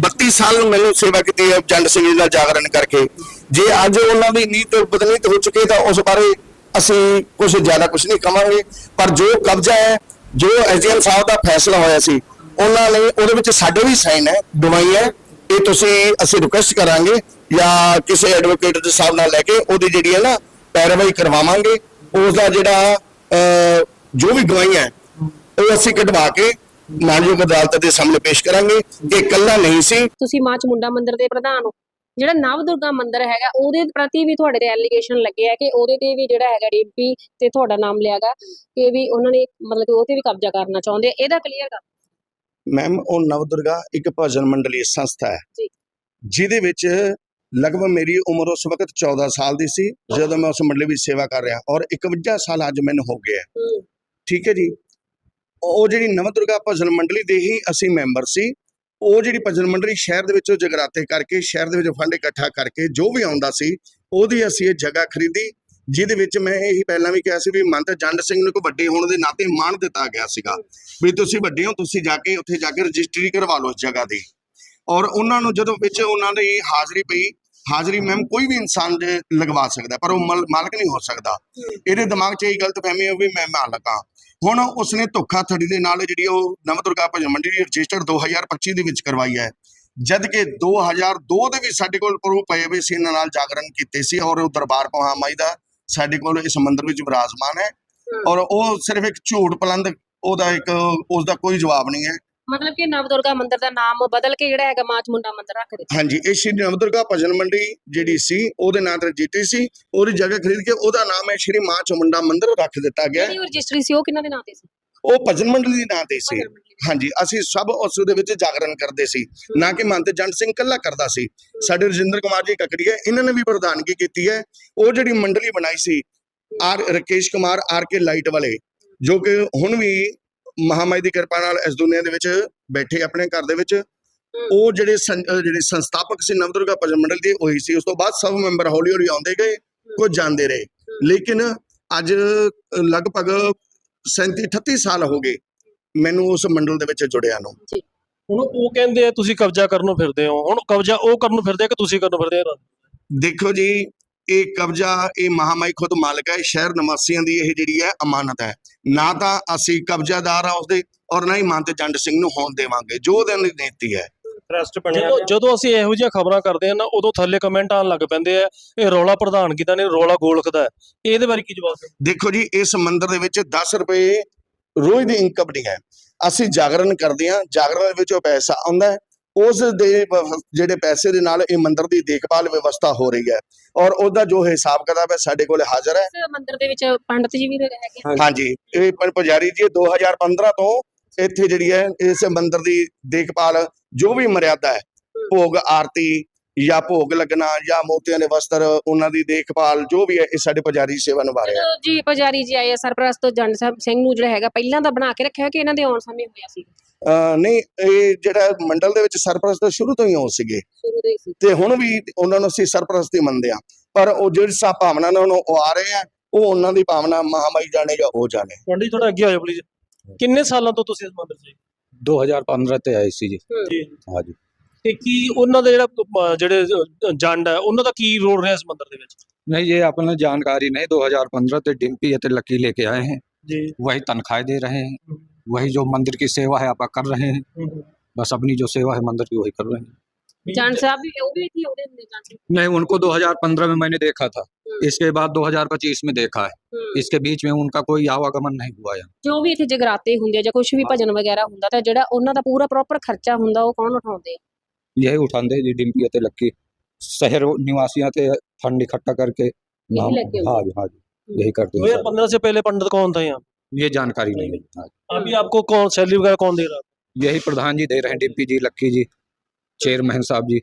32 ਸਾਲ ਮੈਨੂੰ ਸੇਵਾ ਕੀਤੀ ਹੈ ਜੰਡ ਸਿੰਘ ਜੀ ਨਾਲ ਜਾਗਰਣ ਕਰਕੇ। ਜੇ ਅੱਜ ਉਹਨਾਂ ਦੀ ਨੀਤ ਬਦਲੀਤ ਹੋ ਚੁੱਕੀ ਹੈ ਤਾਂ ਉਸ ਬਾਰੇ ਅਸੀਂ ਕੁਝ ਜ਼ਿਆਦਾ ਕੁਝ ਨਹੀਂ ਕਵਾਂਗੇ, ਪਰ ਜੋ ਕਬਜ਼ਾ ਹੈ, ਜੋ ਐਸਡੀਐਮ ਸਾਹਿਬ ਦਾ ਫੈਸਲਾ ਹੋਇਆ ਸੀ, ਉਹਨਾਂ ਲਈ ਉਹਦੇ ਵਿੱਚ ਸਾਡੇ ਵੀ ਸਾਈਨ ਹੈ, ਦਵਾਈ ਹੈ। ਇਹ ਤੁਸੀਂ, ਅਸੀਂ ਰਿਕੁਐਸਟ ਕਰਾਂਗੇ ਜਾਂ ਕਿਸੇ ਐਡਵੋਕੇਟ ਦੇ ਸਾਹਿਬ ਨਾਲ ਲੈ ਕੇ ਉਹਦੀ ਜਿਹੜੀ ਹੈ ਨਾ ਪੈਰਵਾਈ ਕਰਵਾਵਾਂਗੇ। ਉਸ ਦਾ ਜਿਹੜਾ ਜੋ ਵੀ ਗਵਾਹੀਆਂ ਹੈ, ਉਹ ਅਸੀਂ ਕਢਵਾ ਕੇ ਮਾਨਯੋਗ ਅਦਾਲਤ ਦੇ ਸਾਹਮਣੇ ਪੇਸ਼ ਕਰਾਂਗੇ ਕਿ ਇਕੱਲਾ ਨਹੀਂ ਸੀ। ਤੁਸੀਂ ਮਾਚ ਮੁੰਡਾ ਮੰਦਿਰ ਦੇ ਪ੍ਰਧਾਨ ਹੋ। ਜਿਹੜਾ ਨਵ ਦੁਰਗਾ ਮੰਦਿਰ ਹੈਗਾ ਉਹਦੇ ਪ੍ਰਤੀ ਵੀ ਤੁਹਾਡੇ ਤੇ ਐਲੀਗੇਸ਼ਨ ਲੱਗੇ ਆ ਕਿ ਉਹਦੇ ਤੇ ਵੀ ਜਿਹੜਾ ਹੈਗਾ ਡੀਪੀ ਤੇ ਤੁਹਾਡਾ ਨਾਮ ਲਿਆਗਾ ਕਿ ਵੀ ਉਹਨਾਂ ਨੇ ਮਤਲਬ ਕਿ ਉਹ ਤੇ ਵੀ ਕਬਜ਼ਾ ਕਰਨਾ ਚਾਹੁੰਦੇ ਆ। ਇਹਦਾ ਕਲੀਅਰ ਕਰ ਮੈਮ ਉਹ ਨਵਦੁਰਗਾ ਇੱਕ ਭਜਨ ਮੰਡਲੀ ਸੰਸਥਾ ਹੈ। ਜੀ। ਜਿਹਦੇ ਵਿੱਚ ਲਗਭਗ ਮੇਰੀ ਉਮਰ ਉਸ ਵਕਤ 14 ਸਾਲ ਦੀ ਸੀ ਜਦੋਂ ਮੈਂ ਉਸ ਮੰਡਲੀ ਵਿੱਚ ਸੇਵਾ ਕਰ ਰਿਹਾ ਔਰ 51 ਸਾਲ ਅੱਜ ਮੈਨੂੰ ਹੋ ਗਿਆ ਠੀਕ ਹੈ ਜੀ। ਉਹ ਜਿਹੜੀ ਨਵਦੁਰਗਾ ਭਜਨ ਮੰਡਲੀ ਦੇ ਹੀ ਅਸੀਂ ਮੈਂਬਰ ਸੀ। ਉਹ ਜਿਹੜੀ ਭਜਨ ਮੰਡਲੀ ਸ਼ਹਿਰ ਦੇ ਵਿੱਚੋਂ ਜਗਰਾਤੇ ਕਰਕੇ ਸ਼ਹਿਰ ਦੇ ਵਿੱਚ ਫੰਡ ਇਕੱਠਾ ਕਰਕੇ ਜੋ ਵੀ ਆਉਂਦਾ ਸੀ ਉਹਦੀ ਅਸੀਂ ਇਹ ਜਗ੍ਹਾ ਖਰੀਦੀ ਜਿਹਦੇ ਵਿੱਚ ਮੈਂ ਇਹ ਪਹਿਲਾਂ ਵੀ ਕਿਹਾ ਸੀ ਵੀ ਮੰਤ ਜੰਡ ਸਿੰਘ ਨੂੰ ਕੋਈ ਵੱਡੇ ਹੋਣ ਦੇ ਨਾਤੇ ਮਾਣ ਦਿੱਤਾ ਗਿਆ ਸੀਗਾ ਵੀ ਤੁਸੀਂ ਵੱਡੇ ਹੋ ਤੁਸੀਂ ਜਾ ਕੇ ਉੱਥੇ ਜਾ ਕੇ ਰਜਿਸਟਰੀ ਕਰਵਾ ਲਓ ਉਸ ਜਗ੍ਹਾ ਦੀ। ਔਰ ਉਹਨਾਂ ਨੂੰ ਜਦੋਂ ਵਿੱਚ ਉਹਨਾਂ ਦੀ ਹਾਜ਼ਰੀ ਪਈ ਹਾਜ਼ਰੀ ਮੈਮ ਕੋਈ ਵੀ ਇਨਸਾਨ ਦੇ ਲਗਵਾ ਸਕਦਾ ਪਰ ਉਹ ਮਲ- ਮਾਲਕ ਨਹੀਂ ਹੋ ਸਕਦਾ। ਇਹਦੇ ਦਿਮਾਗ 'ਚ ਇਹ ਗਲਤਫਹਿਮੀ ਹੋ ਵੀ ਮੈਂ ਮਾਲਕ ਹਾਂ। ਹੁਣ ਉਸਨੇ ਧੋਖਾਧੜੀ ਦੇ ਨਾਲ ਜਿਹੜੀ ਉਹ ਨਵਦੁਰਗਾ ਭਜਨ ਮੰਡਲੀ ਦੀ ਰਜਿਸਟਰ 2025 ਦੇ ਵਿੱਚ ਕਰਵਾਈ ਹੈ। ਜਦ ਕਿ 2002 ਦੇ ਵਿੱਚ ਸਾਡੇ ਕੋਲ ਪ੍ਰੂਫ ਪਏ ਵੀ ਸੀ ਇਹਨਾਂ ਨਾਲ ਜਾਗਰਣ ਕੀਤੇ ਸੀ ਔਰ ਉਹ ਦਰਬਾਰ ਪਹਾਮਾਈ ਦਾ ਸਾਡੇ ਕੋਲ ਇਸ ਮੰਦਿਰ ਵਿੱਚ ਵਿਰਾਜਮਾਨ ਹੈ। ਔਰ ਉਹ ਸਿਰਫ ਇੱਕ ਝੂਠ ਪਲੰਦ ਉਹਦਾ ਇੱਕ ਉਸ ਦਾ ਕੋਈ ਜਵਾਬ ਨਹੀਂ ਹੈ। ਮਤਲਬ ਕਿ ਨਵਦੁਰਗਾ ਮੰਦਿਰ ਦਾ ਨਾਮ ਬਦਲ ਕੇ ਜਿਹੜਾ ਹੈਗਾ ਮਾਚ ਮੁੰਡਾ ਮੰਦਿਰ ਰੱਖ ਦਿੱਤਾ। ਹਾਂਜੀ ਇਹ ਸ਼੍ਰੀ ਨਵਦੁਰਗਾ ਭਜਨ ਮੰਡੀ ਜਿਹੜੀ ਸੀ ਉਹਦੇ ਨਾਂ ਤੇ ਜੀਤੀ ਸੀ ਉਹਦੀ ਜਗ੍ਹਾ ਖਰੀਦ ਕੇ ਉਹਦਾ ਨਾਮ ਹੈ ਸ਼੍ਰੀ ਮਾਂ ਚਮੁੰਡਾ ਮੰਦਿਰ ਰੱਖ ਦਿੱਤਾ ਗਿਆ। ਜਿਹੜੀ ਰਜਿਸਟਰੀ ਸੀ ਉਹ ਕਿਹਨਾਂ ਦੇ ਨਾਂ ਤੇ ਸੀ? ਉਹ ਭਜਨ ਮੰਡਲੀ ਦੇ ਨਾਂ ਤੇ ਸੀ। ਹਾਂਜੀ ਅਸੀਂ ਸਭ ਉਸ ਦੇ ਵਿੱਚ ਜਾਗਰਣ ਕਰਦੇ ਸੀ। ਨਾ ਕਿ ਮੰਤ ਜੰਟ ਸਿੰਘ ਕੱਲਾ ਕਰਦਾ ਸੀ। ਸਾਡੇ ਰਜਿੰਦਰ ਕੁਮਾਰ ਜੀ ਕਕੜੀਆ ਇਹਨਾਂ ਨੇ ਵੀ ਪ੍ਰਧਾਨਗੀ ਕੀਤੀ ਹੈ। ਉਹ ਜਿਹੜੀ ਮੰਡਲੀ ਬਣਾਈ ਸੀ R Rakesh Kumar R K light ਵਾਲੇ ਜੋ ਕਿ ਹੁਣ ਵੀ ਮਹਾਮਾਈ ਦੀ ਕਿਰਪਾ ਨਾਲ ਇਸ ਦੁਨੀਆ ਦੇ ਵਿੱਚ ਬੈਠੇ ਆਪਣੇ ਘਰ ਦੇ ਵਿੱਚ ਉਹ ਜਿਹੜੇ ਜਿਹੜੇ ਸੰਸਥਾਪਕ ਸੀ ਨਵਦੁਰਗਾ ਭਜਨ ਮੰਡਲ ਦੇ ਉਹੀ ਸੀ। ਉਸ ਤੋਂ ਬਾਅਦ ਸਭ ਮੈਂਬਰ ਹੌਲੀ ਹੌਲੀ ਆਉਂਦੇ ਗਏ ਕੁਝ ਜਾਂਦੇ ਰਹੇ। ਲੇਕਿਨ ਅੱਜ ਲਗਭਗ 37 38 ਸਾਲ ਹੋ ਗਏ ਮੈਨੂੰ ਉਸ ਮੰਡਲ ਦੇ ਵਿੱਚ ਜੁੜਿਆ ਨੂੰ। ਹੁਣ ਉਹ ਕਹਿੰਦੇ ਆ ਤੁਸੀਂ ਕਬਜ਼ਾ ਕਰਨ ਨੂੰ ਫਿਰਦੇ ਹੋ। ਹੁਣ ਕਬਜ਼ਾ ਉਹ ਕਰਨ ਨੂੰ ਫਿਰਦੇ ਆ ਕਿ ਤੁਸੀਂ ਕਰਨ ਨੂੰ ਫਿਰਦੇ ਆ? ਦੇਖੋ ਜੀ ਇਹ ਕਬਜ਼ਾ ਇਹ ਮਹਾਮਾਈ ਖੁਦ ਮਾਲਕ ਹੈ ਸ਼ਹਿਰ ਨਿਵਾਸੀਆਂ ਦੀ ਇਹ ਜਿਹੜੀ ਹੈ ਅਮਾਨਤ ਹੈ। ਨਾ ਤਾਂ ਅਸੀਂ ਕਬਜ਼ਾਦਾਰ ਆ ਉਸਦੇ ਔਰ ਨਾ ਹੀ ਮੰਤ ਜੰਡ ਸਿੰਘ ਨੂੰ ਹੋਣ ਦੇਵਾਂਗੇ ਜੋ ਉਹਦੇ ਨੀਤੀ ਹੈ। ਟਰਸਟ ਬਣਿਆ ਜਦੋਂ ਜਦੋਂ ਅਸੀਂ ਇਹੋ ਜਿਹੀਆਂ ਖਬਰਾਂ ਕਰਦੇ ਆ ਨਾ ਉਦੋਂ ਥੱਲੇ ਕਮੈਂਟ ਆਉਣ ਲੱਗ ਪੈਂਦੇ ਆ ਇਹ ਰੌਲਾ ਪ੍ਰਧਾਨਗੀ ਦਾ ਨਹੀਂ ਰੌਲਾ ਗੋਲਖ ਦਾ ਹੈ। ਇਹਦੇ ਬਾਰੇ ਕੀ ਜਵਾਬ ਹੈ ਦੇਖੋ ਜੀ ਇਸ ਮੰਦਿਰ ਦੇ ਵਿੱਚ 10 ਰੁਪਏ ਰੋਜ਼ ਦੀ ਇਨਕਮ ਨਹੀਂ ਹੈ। ਅਸੀਂ ਜਾਗਰਣ ਕਰਦੇ ਹਾਂ ਜਾਗਰਣ ਦੇ ਵਿੱਚੋਂ ਪੈਸਾ ਆਉਂਦਾ ਹੈ। ਉਸ ਦੇ ਜਿਹੜੇ ਪੈਸੇ ਦੇ ਨਾਲ ਇਹ ਮੰਦਿਰ ਦੀ ਦੇਖਭਾਲ ਵਿਵਸਥਾ ਹੋ ਰਹੀ ਹੈ ਔਰ ਉਹਦਾ ਜੋ ਹਿਸਾਬ ਕਿਤਾਬ ਹੈ ਸਾਡੇ ਕੋਲ ਹਾਜ਼ਰ ਹੈ। ਮੰਦਿਰ ਦੇ ਵਿੱਚ ਪੰਡਤ ਜੀ ਵੀ ਹੈਗੇ ਹਾਂਜੀ। ਇਹ ਪੁਜਾਰੀ ਜੀ 2015 ਤੋਂ ਇੱਥੇ ਜਿਹੜੀ ਹੈ ਇਸ ਮੰਦਿਰ ਦੀ ਦੇਖਭਾਲ ਜੋ ਵੀ ਮਰਿਆਦਾ ਹੈ। ਭੋਗ ਆਰਤੀ ਜਾਂ ਭੋਗ ਲੱਗਣਾ ਜਾਂ ਮੋਤੀਆਂ ਦੇ ਵਸਤਰ ਉਹਨਾਂ ਦੀ ਦੇਖਭਾਲ ਜੋ ਵੀ ਹੈ ਇਹ ਸਾਡੇ ਪੁਜਾਰੀ ਸੇਵਾ ਨਿਭਾ ਰਹੇ ਆ। ਜੀ ਪੁਜਾਰੀ ਜੀ ਆਏ ਆ, ਸਰਪ੍ਰਸਤ ਜੰਡ ਸਾਹਿਬ ਸਿੰਘ ਨੂੰ ਜਿਹੜਾ ਹੈਗਾ ਪਹਿਲਾਂ ਦਾ ਬਣਾ ਕੇ ਰੱਖਿਆ ਕਿ ਇਹਨਾਂ ਦੇ ਆਉਣ ਸਮੇਂ ਹੋਇਆ ਸੀ? ਅਹ ਨਹੀਂ ਇਹ ਜਿਹੜਾ ਮੰਡਲ ਦੇ ਵਿੱਚ ਸਰਪ੍ਰਸਤ ਸ਼ੁਰੂ ਤੋਂ ਹੀ ਹੋ ਸੀਗੇ। ਸ਼ੁਰੂ ਦੇ ਹੀ ਸੀ। ਤੇ ਹੁਣ ਵੀ ਉਹਨਾਂ ਨੂੰ ਅਸੀਂ ਸਰਪ੍ਰਸਤੀ ਮੰਨਦੇ ਆ। ਪਰ ਉਹ ਜਿਹੜੀ ਸਾ ਭਾਵਨਾ ਨਾਲ ਉਹ ਆ ਰਹੇ ਆ ਉਹ ਉਹਨਾਂ ਦੀ ਭਾਵਨਾ ਮਹਾਮਾਈ ਜਾਣੇ ਜਾਂ ਉਹ ਜਾਣੇ। ਪੰਡਿਤ ਜੀ ਥੋੜਾ ਅੱਗੇ ਆਇਓ ਪਲੀਜ਼ ਕਿੰਨੇ ਸਾਲਾਂ ਤੋਂ ਤੁਸੀਂ ਇਸ ਮੰਦਿਰ 'ਚ 2015 ਤੇ ਆਏ ਸੀ ਜੀ। ਜੀ। ਹਾਂਜੀ। ਤੇ ਕੀ ਉਹਨਾਂ ਦਾ ਜਿਹੜਾ ਅਹ, ਜਿਹੜੇ ਅਹ, ਜੰਡ ਹੈ ਉਹਨਾਂ ਦਾ ਕੀ ਰੋਲ ਰਿਹਾ ਇਸ ਮੰਦਿਰ ਦੇ ਵਿੱਚ नहीं ये अपने जानकारी नहीं 2015 ते डिम्पी ते लकी लेके आए हैं ਜੀ वही तनख्वाह दे रहे हैं वही जो मंदिर की सेवा है आप कर रहे हैं बस अपनी जो सेवा है मंदिर की वही कर रहे हैं ਜੰਡ ਸਾਹਿਬ ਵੀ ਉਹ ਵੀ ਇੱਥੇ ਆਉਂਦੇ ਹੁੰਦੇ ਜੰਡ ਸਿੰਘ नहीं उनको 2015 में मैंने देखा था हम्म। इसके बाद 2025 में देखा है ਹੂੰ। इसके बीच में उनका कोई आवागमन नहीं हुआ यहाँ ਜੋ ਵੀ ਇੱਥੇ ਜਗਰਾਤੇ ਹੁੰਦੇ ਆ ਜਾਂ ਕੁਝ ਵੀ ਭਜਨ ਵਗੈਰਾ ਹੁੰਦਾ ਤਾਂ ਜਿਹੜਾ ਉਹਨਾਂ ਦਾ ਪੂਰਾ ਪ੍ਰੋਪਰ ਖਰਚਾ ਹੁੰਦਾ ਉਹ ਕੌਣ ਉਠਾਉਂਦੇ ਆ यही उठाते जी डिम्पी ते लक्की शहर निवासियों ते फंड इकट्ठा करके यही हम- लेके हाँ जी हाँ जी यही करते हैं सर। 2015 से पहले पंडित कौन था यहाँ ये जानकारी नहीं है हाँ। अभी आपको कौन सैलरी वगैरह कौन दे रहा है यही प्रधान जी दे रहे हैं डिम्पी जी लक्की जी चेयरमैन साहब जी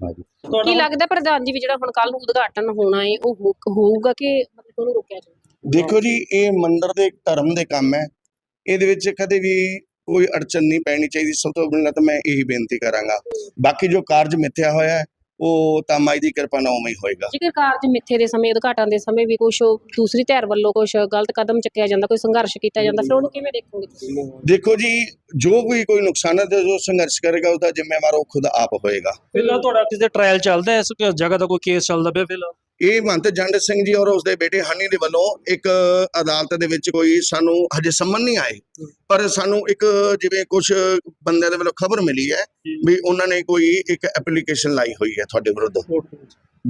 हाँ जी ਕੀ ਲੱਗਦਾ ਪ੍ਰਧਾਨ ਜੀ ਵੀ ਜਿਹੜਾ ਹੁਣ ਕੱਲ ਨੂੰ ਉਦਘਾਟਨ ਹੋਣਾ ਹੈ ਉਹ ਹੋ- ਹੋਊਗਾ ਕਿ ਮਤਲਬ ਉਹਨੂੰ ਰੋਕਿਆ ਜਾਊਗਾ ਦੇਖੋ ਜੀ ਇਹ ਮੰਦਿਰ ਦੇ ਧਰਮ ਦੇ ਕੰਮ ਹੈ ਇਹਦੇ ਵਿੱਚ ਕਦੇ ਵੀ ਕੋਈ ਅੜਚਨ ਨਹੀਂ ਪੈਣੀ ਚਾਹੀਦੀ। ਸਭ ਤੋਂ ਪਹਿਲਾਂ ਤਾਂ ਮੈਂ ਇਹੀ ਬੇਨਤੀ ਕਰਾਂਗਾ। ਬਾਕੀ ਜੋ ਕਾਰਜ ਮਿੱਥਿਆ ਹੋਇਆ ਹੈ ਉਹ ਤਾਂ ਮਾਈ ਦੀ ਕਿਰਪਾ ਨਾਲ ਉਵੇਂ ਹੀ ਹੋਏਗਾ। ਜੇਕਰ ਕਾਰਜ ਮਿੱਥੇ ਦੇ ਸਮੇਂ ਉਦਘਾਟਨ ਦੇ ਸਮੇਂ ਵੀ ਕੁਝ ਦੂਸਰੀ ਧਿਰ ਵੱਲੋਂ ਕੁਝ ਗਲਤ ਕਦਮ ਚੱਕਿਆ ਜਾਂਦਾ ਕੋਈ ਸੰਘਰਸ਼ ਕੀਤਾ ਜਾਂਦਾ ਫਿਰ ਉਹਨੂੰ ਕਿਵੇਂ ਦੇਖੋਗੇ ਤੁਸੀਂ? ਦੇਖੋ ਜੀ ਜੋ ਕੋਈ ਕੋਈ ਨੁਕਸਾਨ ਹੈ ਜੋ ਸੰਘਰਸ਼ ਕਰੇਗਾ ਉਹਦਾ ਜ਼ਿੰਮੇਵਾਰ ਉਹ ਖੁਦ ਆਪ ਹੋਏਗਾ। ਫਿਲਹਾਲ ਤੁਹਾਡਾ ਕਿਸੇ ਟ੍ਰਾਇਲ ਚੱਲਦਾ ਹੈ ਇਸ ਜਗ੍ਹਾ ਦਾ ਕੋਈ ਕੇਸ ਚੱਲਦਾ ਪਿਆ ਫਿਲਹਾਲ? ਇਹ ਮਹੰਤ ਜੰਡ ਸਿੰਘ ਜੀ ਔਰ ਉਸਦੇ ਬੇਟੇ ਹਨੀ ਦੇ ਵੱਲੋਂ ਇੱਕ ਅਦਾਲਤ ਦੇ ਵਿੱਚ ਕੋਈ ਸਾਨੂੰ ਹਜੇ ਸੰਮਨ ਨਹੀਂ ਆਏ ਪਰ ਸਾਨੂੰ ਇੱਕ ਜਿਵੇਂ ਕੁਝ ਬੰਦਿਆਂ ਦੇ ਵੱਲੋਂ ਖਬਰ ਮਿਲੀ ਹੈ ਵੀ ਉਹਨਾਂ ਨੇ ਕੋਈ ਇੱਕ ਐਪਲੀਕੇਸ਼ਨ ਲਾਈ ਹੋਈ ਹੈ ਤੁਹਾਡੇ ਵਿਰੁੱਧ।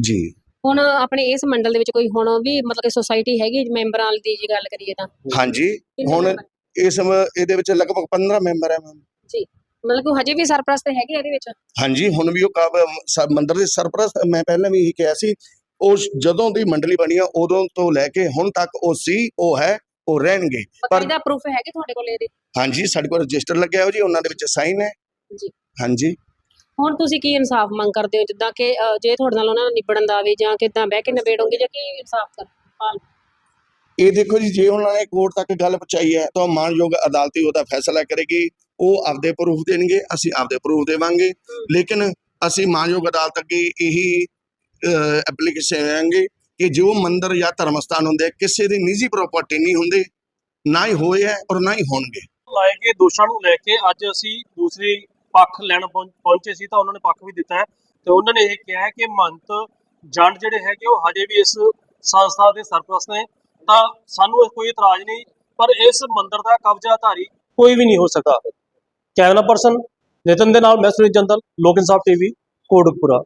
ਜੀ। ਹੁਣ ਆਪਣੇ ਇਸ ਮੰਡਲ ਦੇ ਵਿੱਚ ਕੋਈ ਹੁਣ ਵੀ ਮਤਲਬ ਕਿ ਸੁਸਾਇਟੀ ਹੈਗੀ ਮੈਂਬਰਾਂ ਦੀ ਜੀ ਗੱਲ ਕਰੀਏ ਤਾਂ? ਹਾਂਜੀ। ਹੁਣ? ਇਸ ਇਹਦੇ ਵਿੱਚ ਲਗਭਗ 15 ਮੈਂਬਰ ਹੈ ਮੈਮ। ਮਤਲਬ ਕਿ ਹਜੇ ਵੀ ਸਰਪ੍ਰਸਤ ਹੈਗੇ ਇਹਦੇ ਵਿੱਚ? ਹਾਂਜੀ ਹੁਣ ਵੀ ਉਹ ਕਾਬ- ਮੰਦਿਰ ਦੇ ਸਰਪ੍ਰਸਤ ਮੈਂ ਪਹਿਲਾਂ ਵੀ ਇਹੀ ਕਿਹਾ ਸੀ ਉਹ ਜਦੋਂ ਦੀ ਮੰਡਲੀ ਬਣੀ ਆ ਉਦੋਂ ਤੋਂ ਲੈ ਕੇ ਹੁਣ ਤੱਕ ਉਹ ਸੀ ਉਹ ਹੈ ਉਹ ਰਹਿਣਗੇ। ਬਕਾਇਦਾ ਪ੍ਰੂਫ ਹੈਗੇ ਤੁਹਾਡੇ ਕੋਲ ਇਹਦੇ? ਹਾਂਜੀ ਸਾਡੇ ਕੋਲ ਰਜਿਸਟਰ ਲੱਗਿਆ ਹੋ ਜੀ ਉਹਨਾਂ ਦੇ ਵਿੱਚ ਸਾਈਨ ਹੈ। ਜੀ। ਹਾਂਜੀ। ਹੁਣ ਤੁਸੀਂ ਕੀ ਇਨਸਾਫ ਮੰਗ ਕਰਦੇ ਹੋ? ਜਿੱਦਾਂ ਕਿ ਜੇ ਤੁਹਾਡੇ ਨਾਲ ਉਹਨਾਂ ਨਾਲ ਨਿਬੜਨ ਦਾ ਆਵੇ ਜਾਂ ਕਿਦਾਂ ਬਹਿ ਕੇ ਨਿਬੇੜੋਗੇ ਜਾਂ ਕੀ ਇਨਸਾਫ ਕਰ ਇਹ ਦੇਖੋ ਜੀ ਜੇ ਉਹਨਾਂ ਨੇ ਕੋਰਟ ਤੱਕ ਗੱਲ ਪਹੁੰਚਾਈ ਹੈ ਤਾਂ ਮਾਨਯੋਗ ਅਦਾਲਤ ਹੀ ਉਹਦਾ ਫੈਸਲਾ ਕਰੇਗੀ। ਉਹ ਆਪਦੇ ਪ੍ਰੂਫ ਦੇਣਗੇ ਅਸੀਂ ਆਪਦੇ ਪ੍ਰੂਫ ਦੇਵਾਂਗੇ। ਲੇਕਿਨ ਅਸੀਂ ਮਾਨਯੋਗ ਅਦਾਲਤ ਅੱਗੇ ਇਹੀ ਐਪਲੀਕੇਸ਼ਨ ਦੇਵਾਂਗੇ ਕਿ ਜੋ ਮੰਦਿਰ ਜਾਂ ਧਰਮ ਸਥਾਨ ਹੁੰਦੇ ਆ, ਕਿਸੇ ਦੀ ਨਿੱਜੀ ਪ੍ਰਾਪਰਟੀ ਨਹੀਂ ਹੁੰਦੇ ਨਾ ਹੀ ਹੋਏ ਹੈ ਔਰ ਨਾ ਹੀ ਹੋਣਗੇ। ਲਾਏ ਗਏ ਦੋਸ਼ਾਂ ਨੂੰ ਲੈ ਕੇ ਅੱਜ ਅਸੀਂ ਦੂਸਰੀ ਪੱਖ ਲੈਣ ਪਹੁੰ- ਪਹੁੰਚੇ ਸੀ ਤਾਂ ਉਹਨਾਂ ਨੇ ਪੱਖ ਵੀ ਦਿੱਤਾ ਹੈ ਤੇ ਉਹਨਾਂ ਨੇ ਇਹ ਕਿਹਾ ਕਿ ਮਹੰਤ ਜੰਡ ਜਿਹੜੇ ਹੈਗੇ ਉਹ ਹਜੇ ਵੀ ਇਸ ਸੰਸਥਾ ਦੇ ਸਰਪ੍ਰਸਤ ਨੇ, ਤਾਂ ਸਾਨੂੰ ਕੋਈ ਇਤਰਾਜ਼ ਨਹੀਂ, ਪਰ ਇਸ ਮੰਦਰ ਦਾ ਕਬਜ਼ਾ ਕਬਜ਼ਾਧਾਰੀ ਕੋਈ ਵੀ ਨਹੀਂ ਹੋ ਸਕਦਾ। ਕੈਮਰਾ ਪਰਸਨ, ਨਿਤਨ ਦੇ ਨਾਲ ਮੈਂ ਸੁਨੀਲ ਜੰਦਲ, ਲੋਕ ਇਨਸਾਫ ਟੀਵੀ, ਕੋਟਕਪੁਰਾ।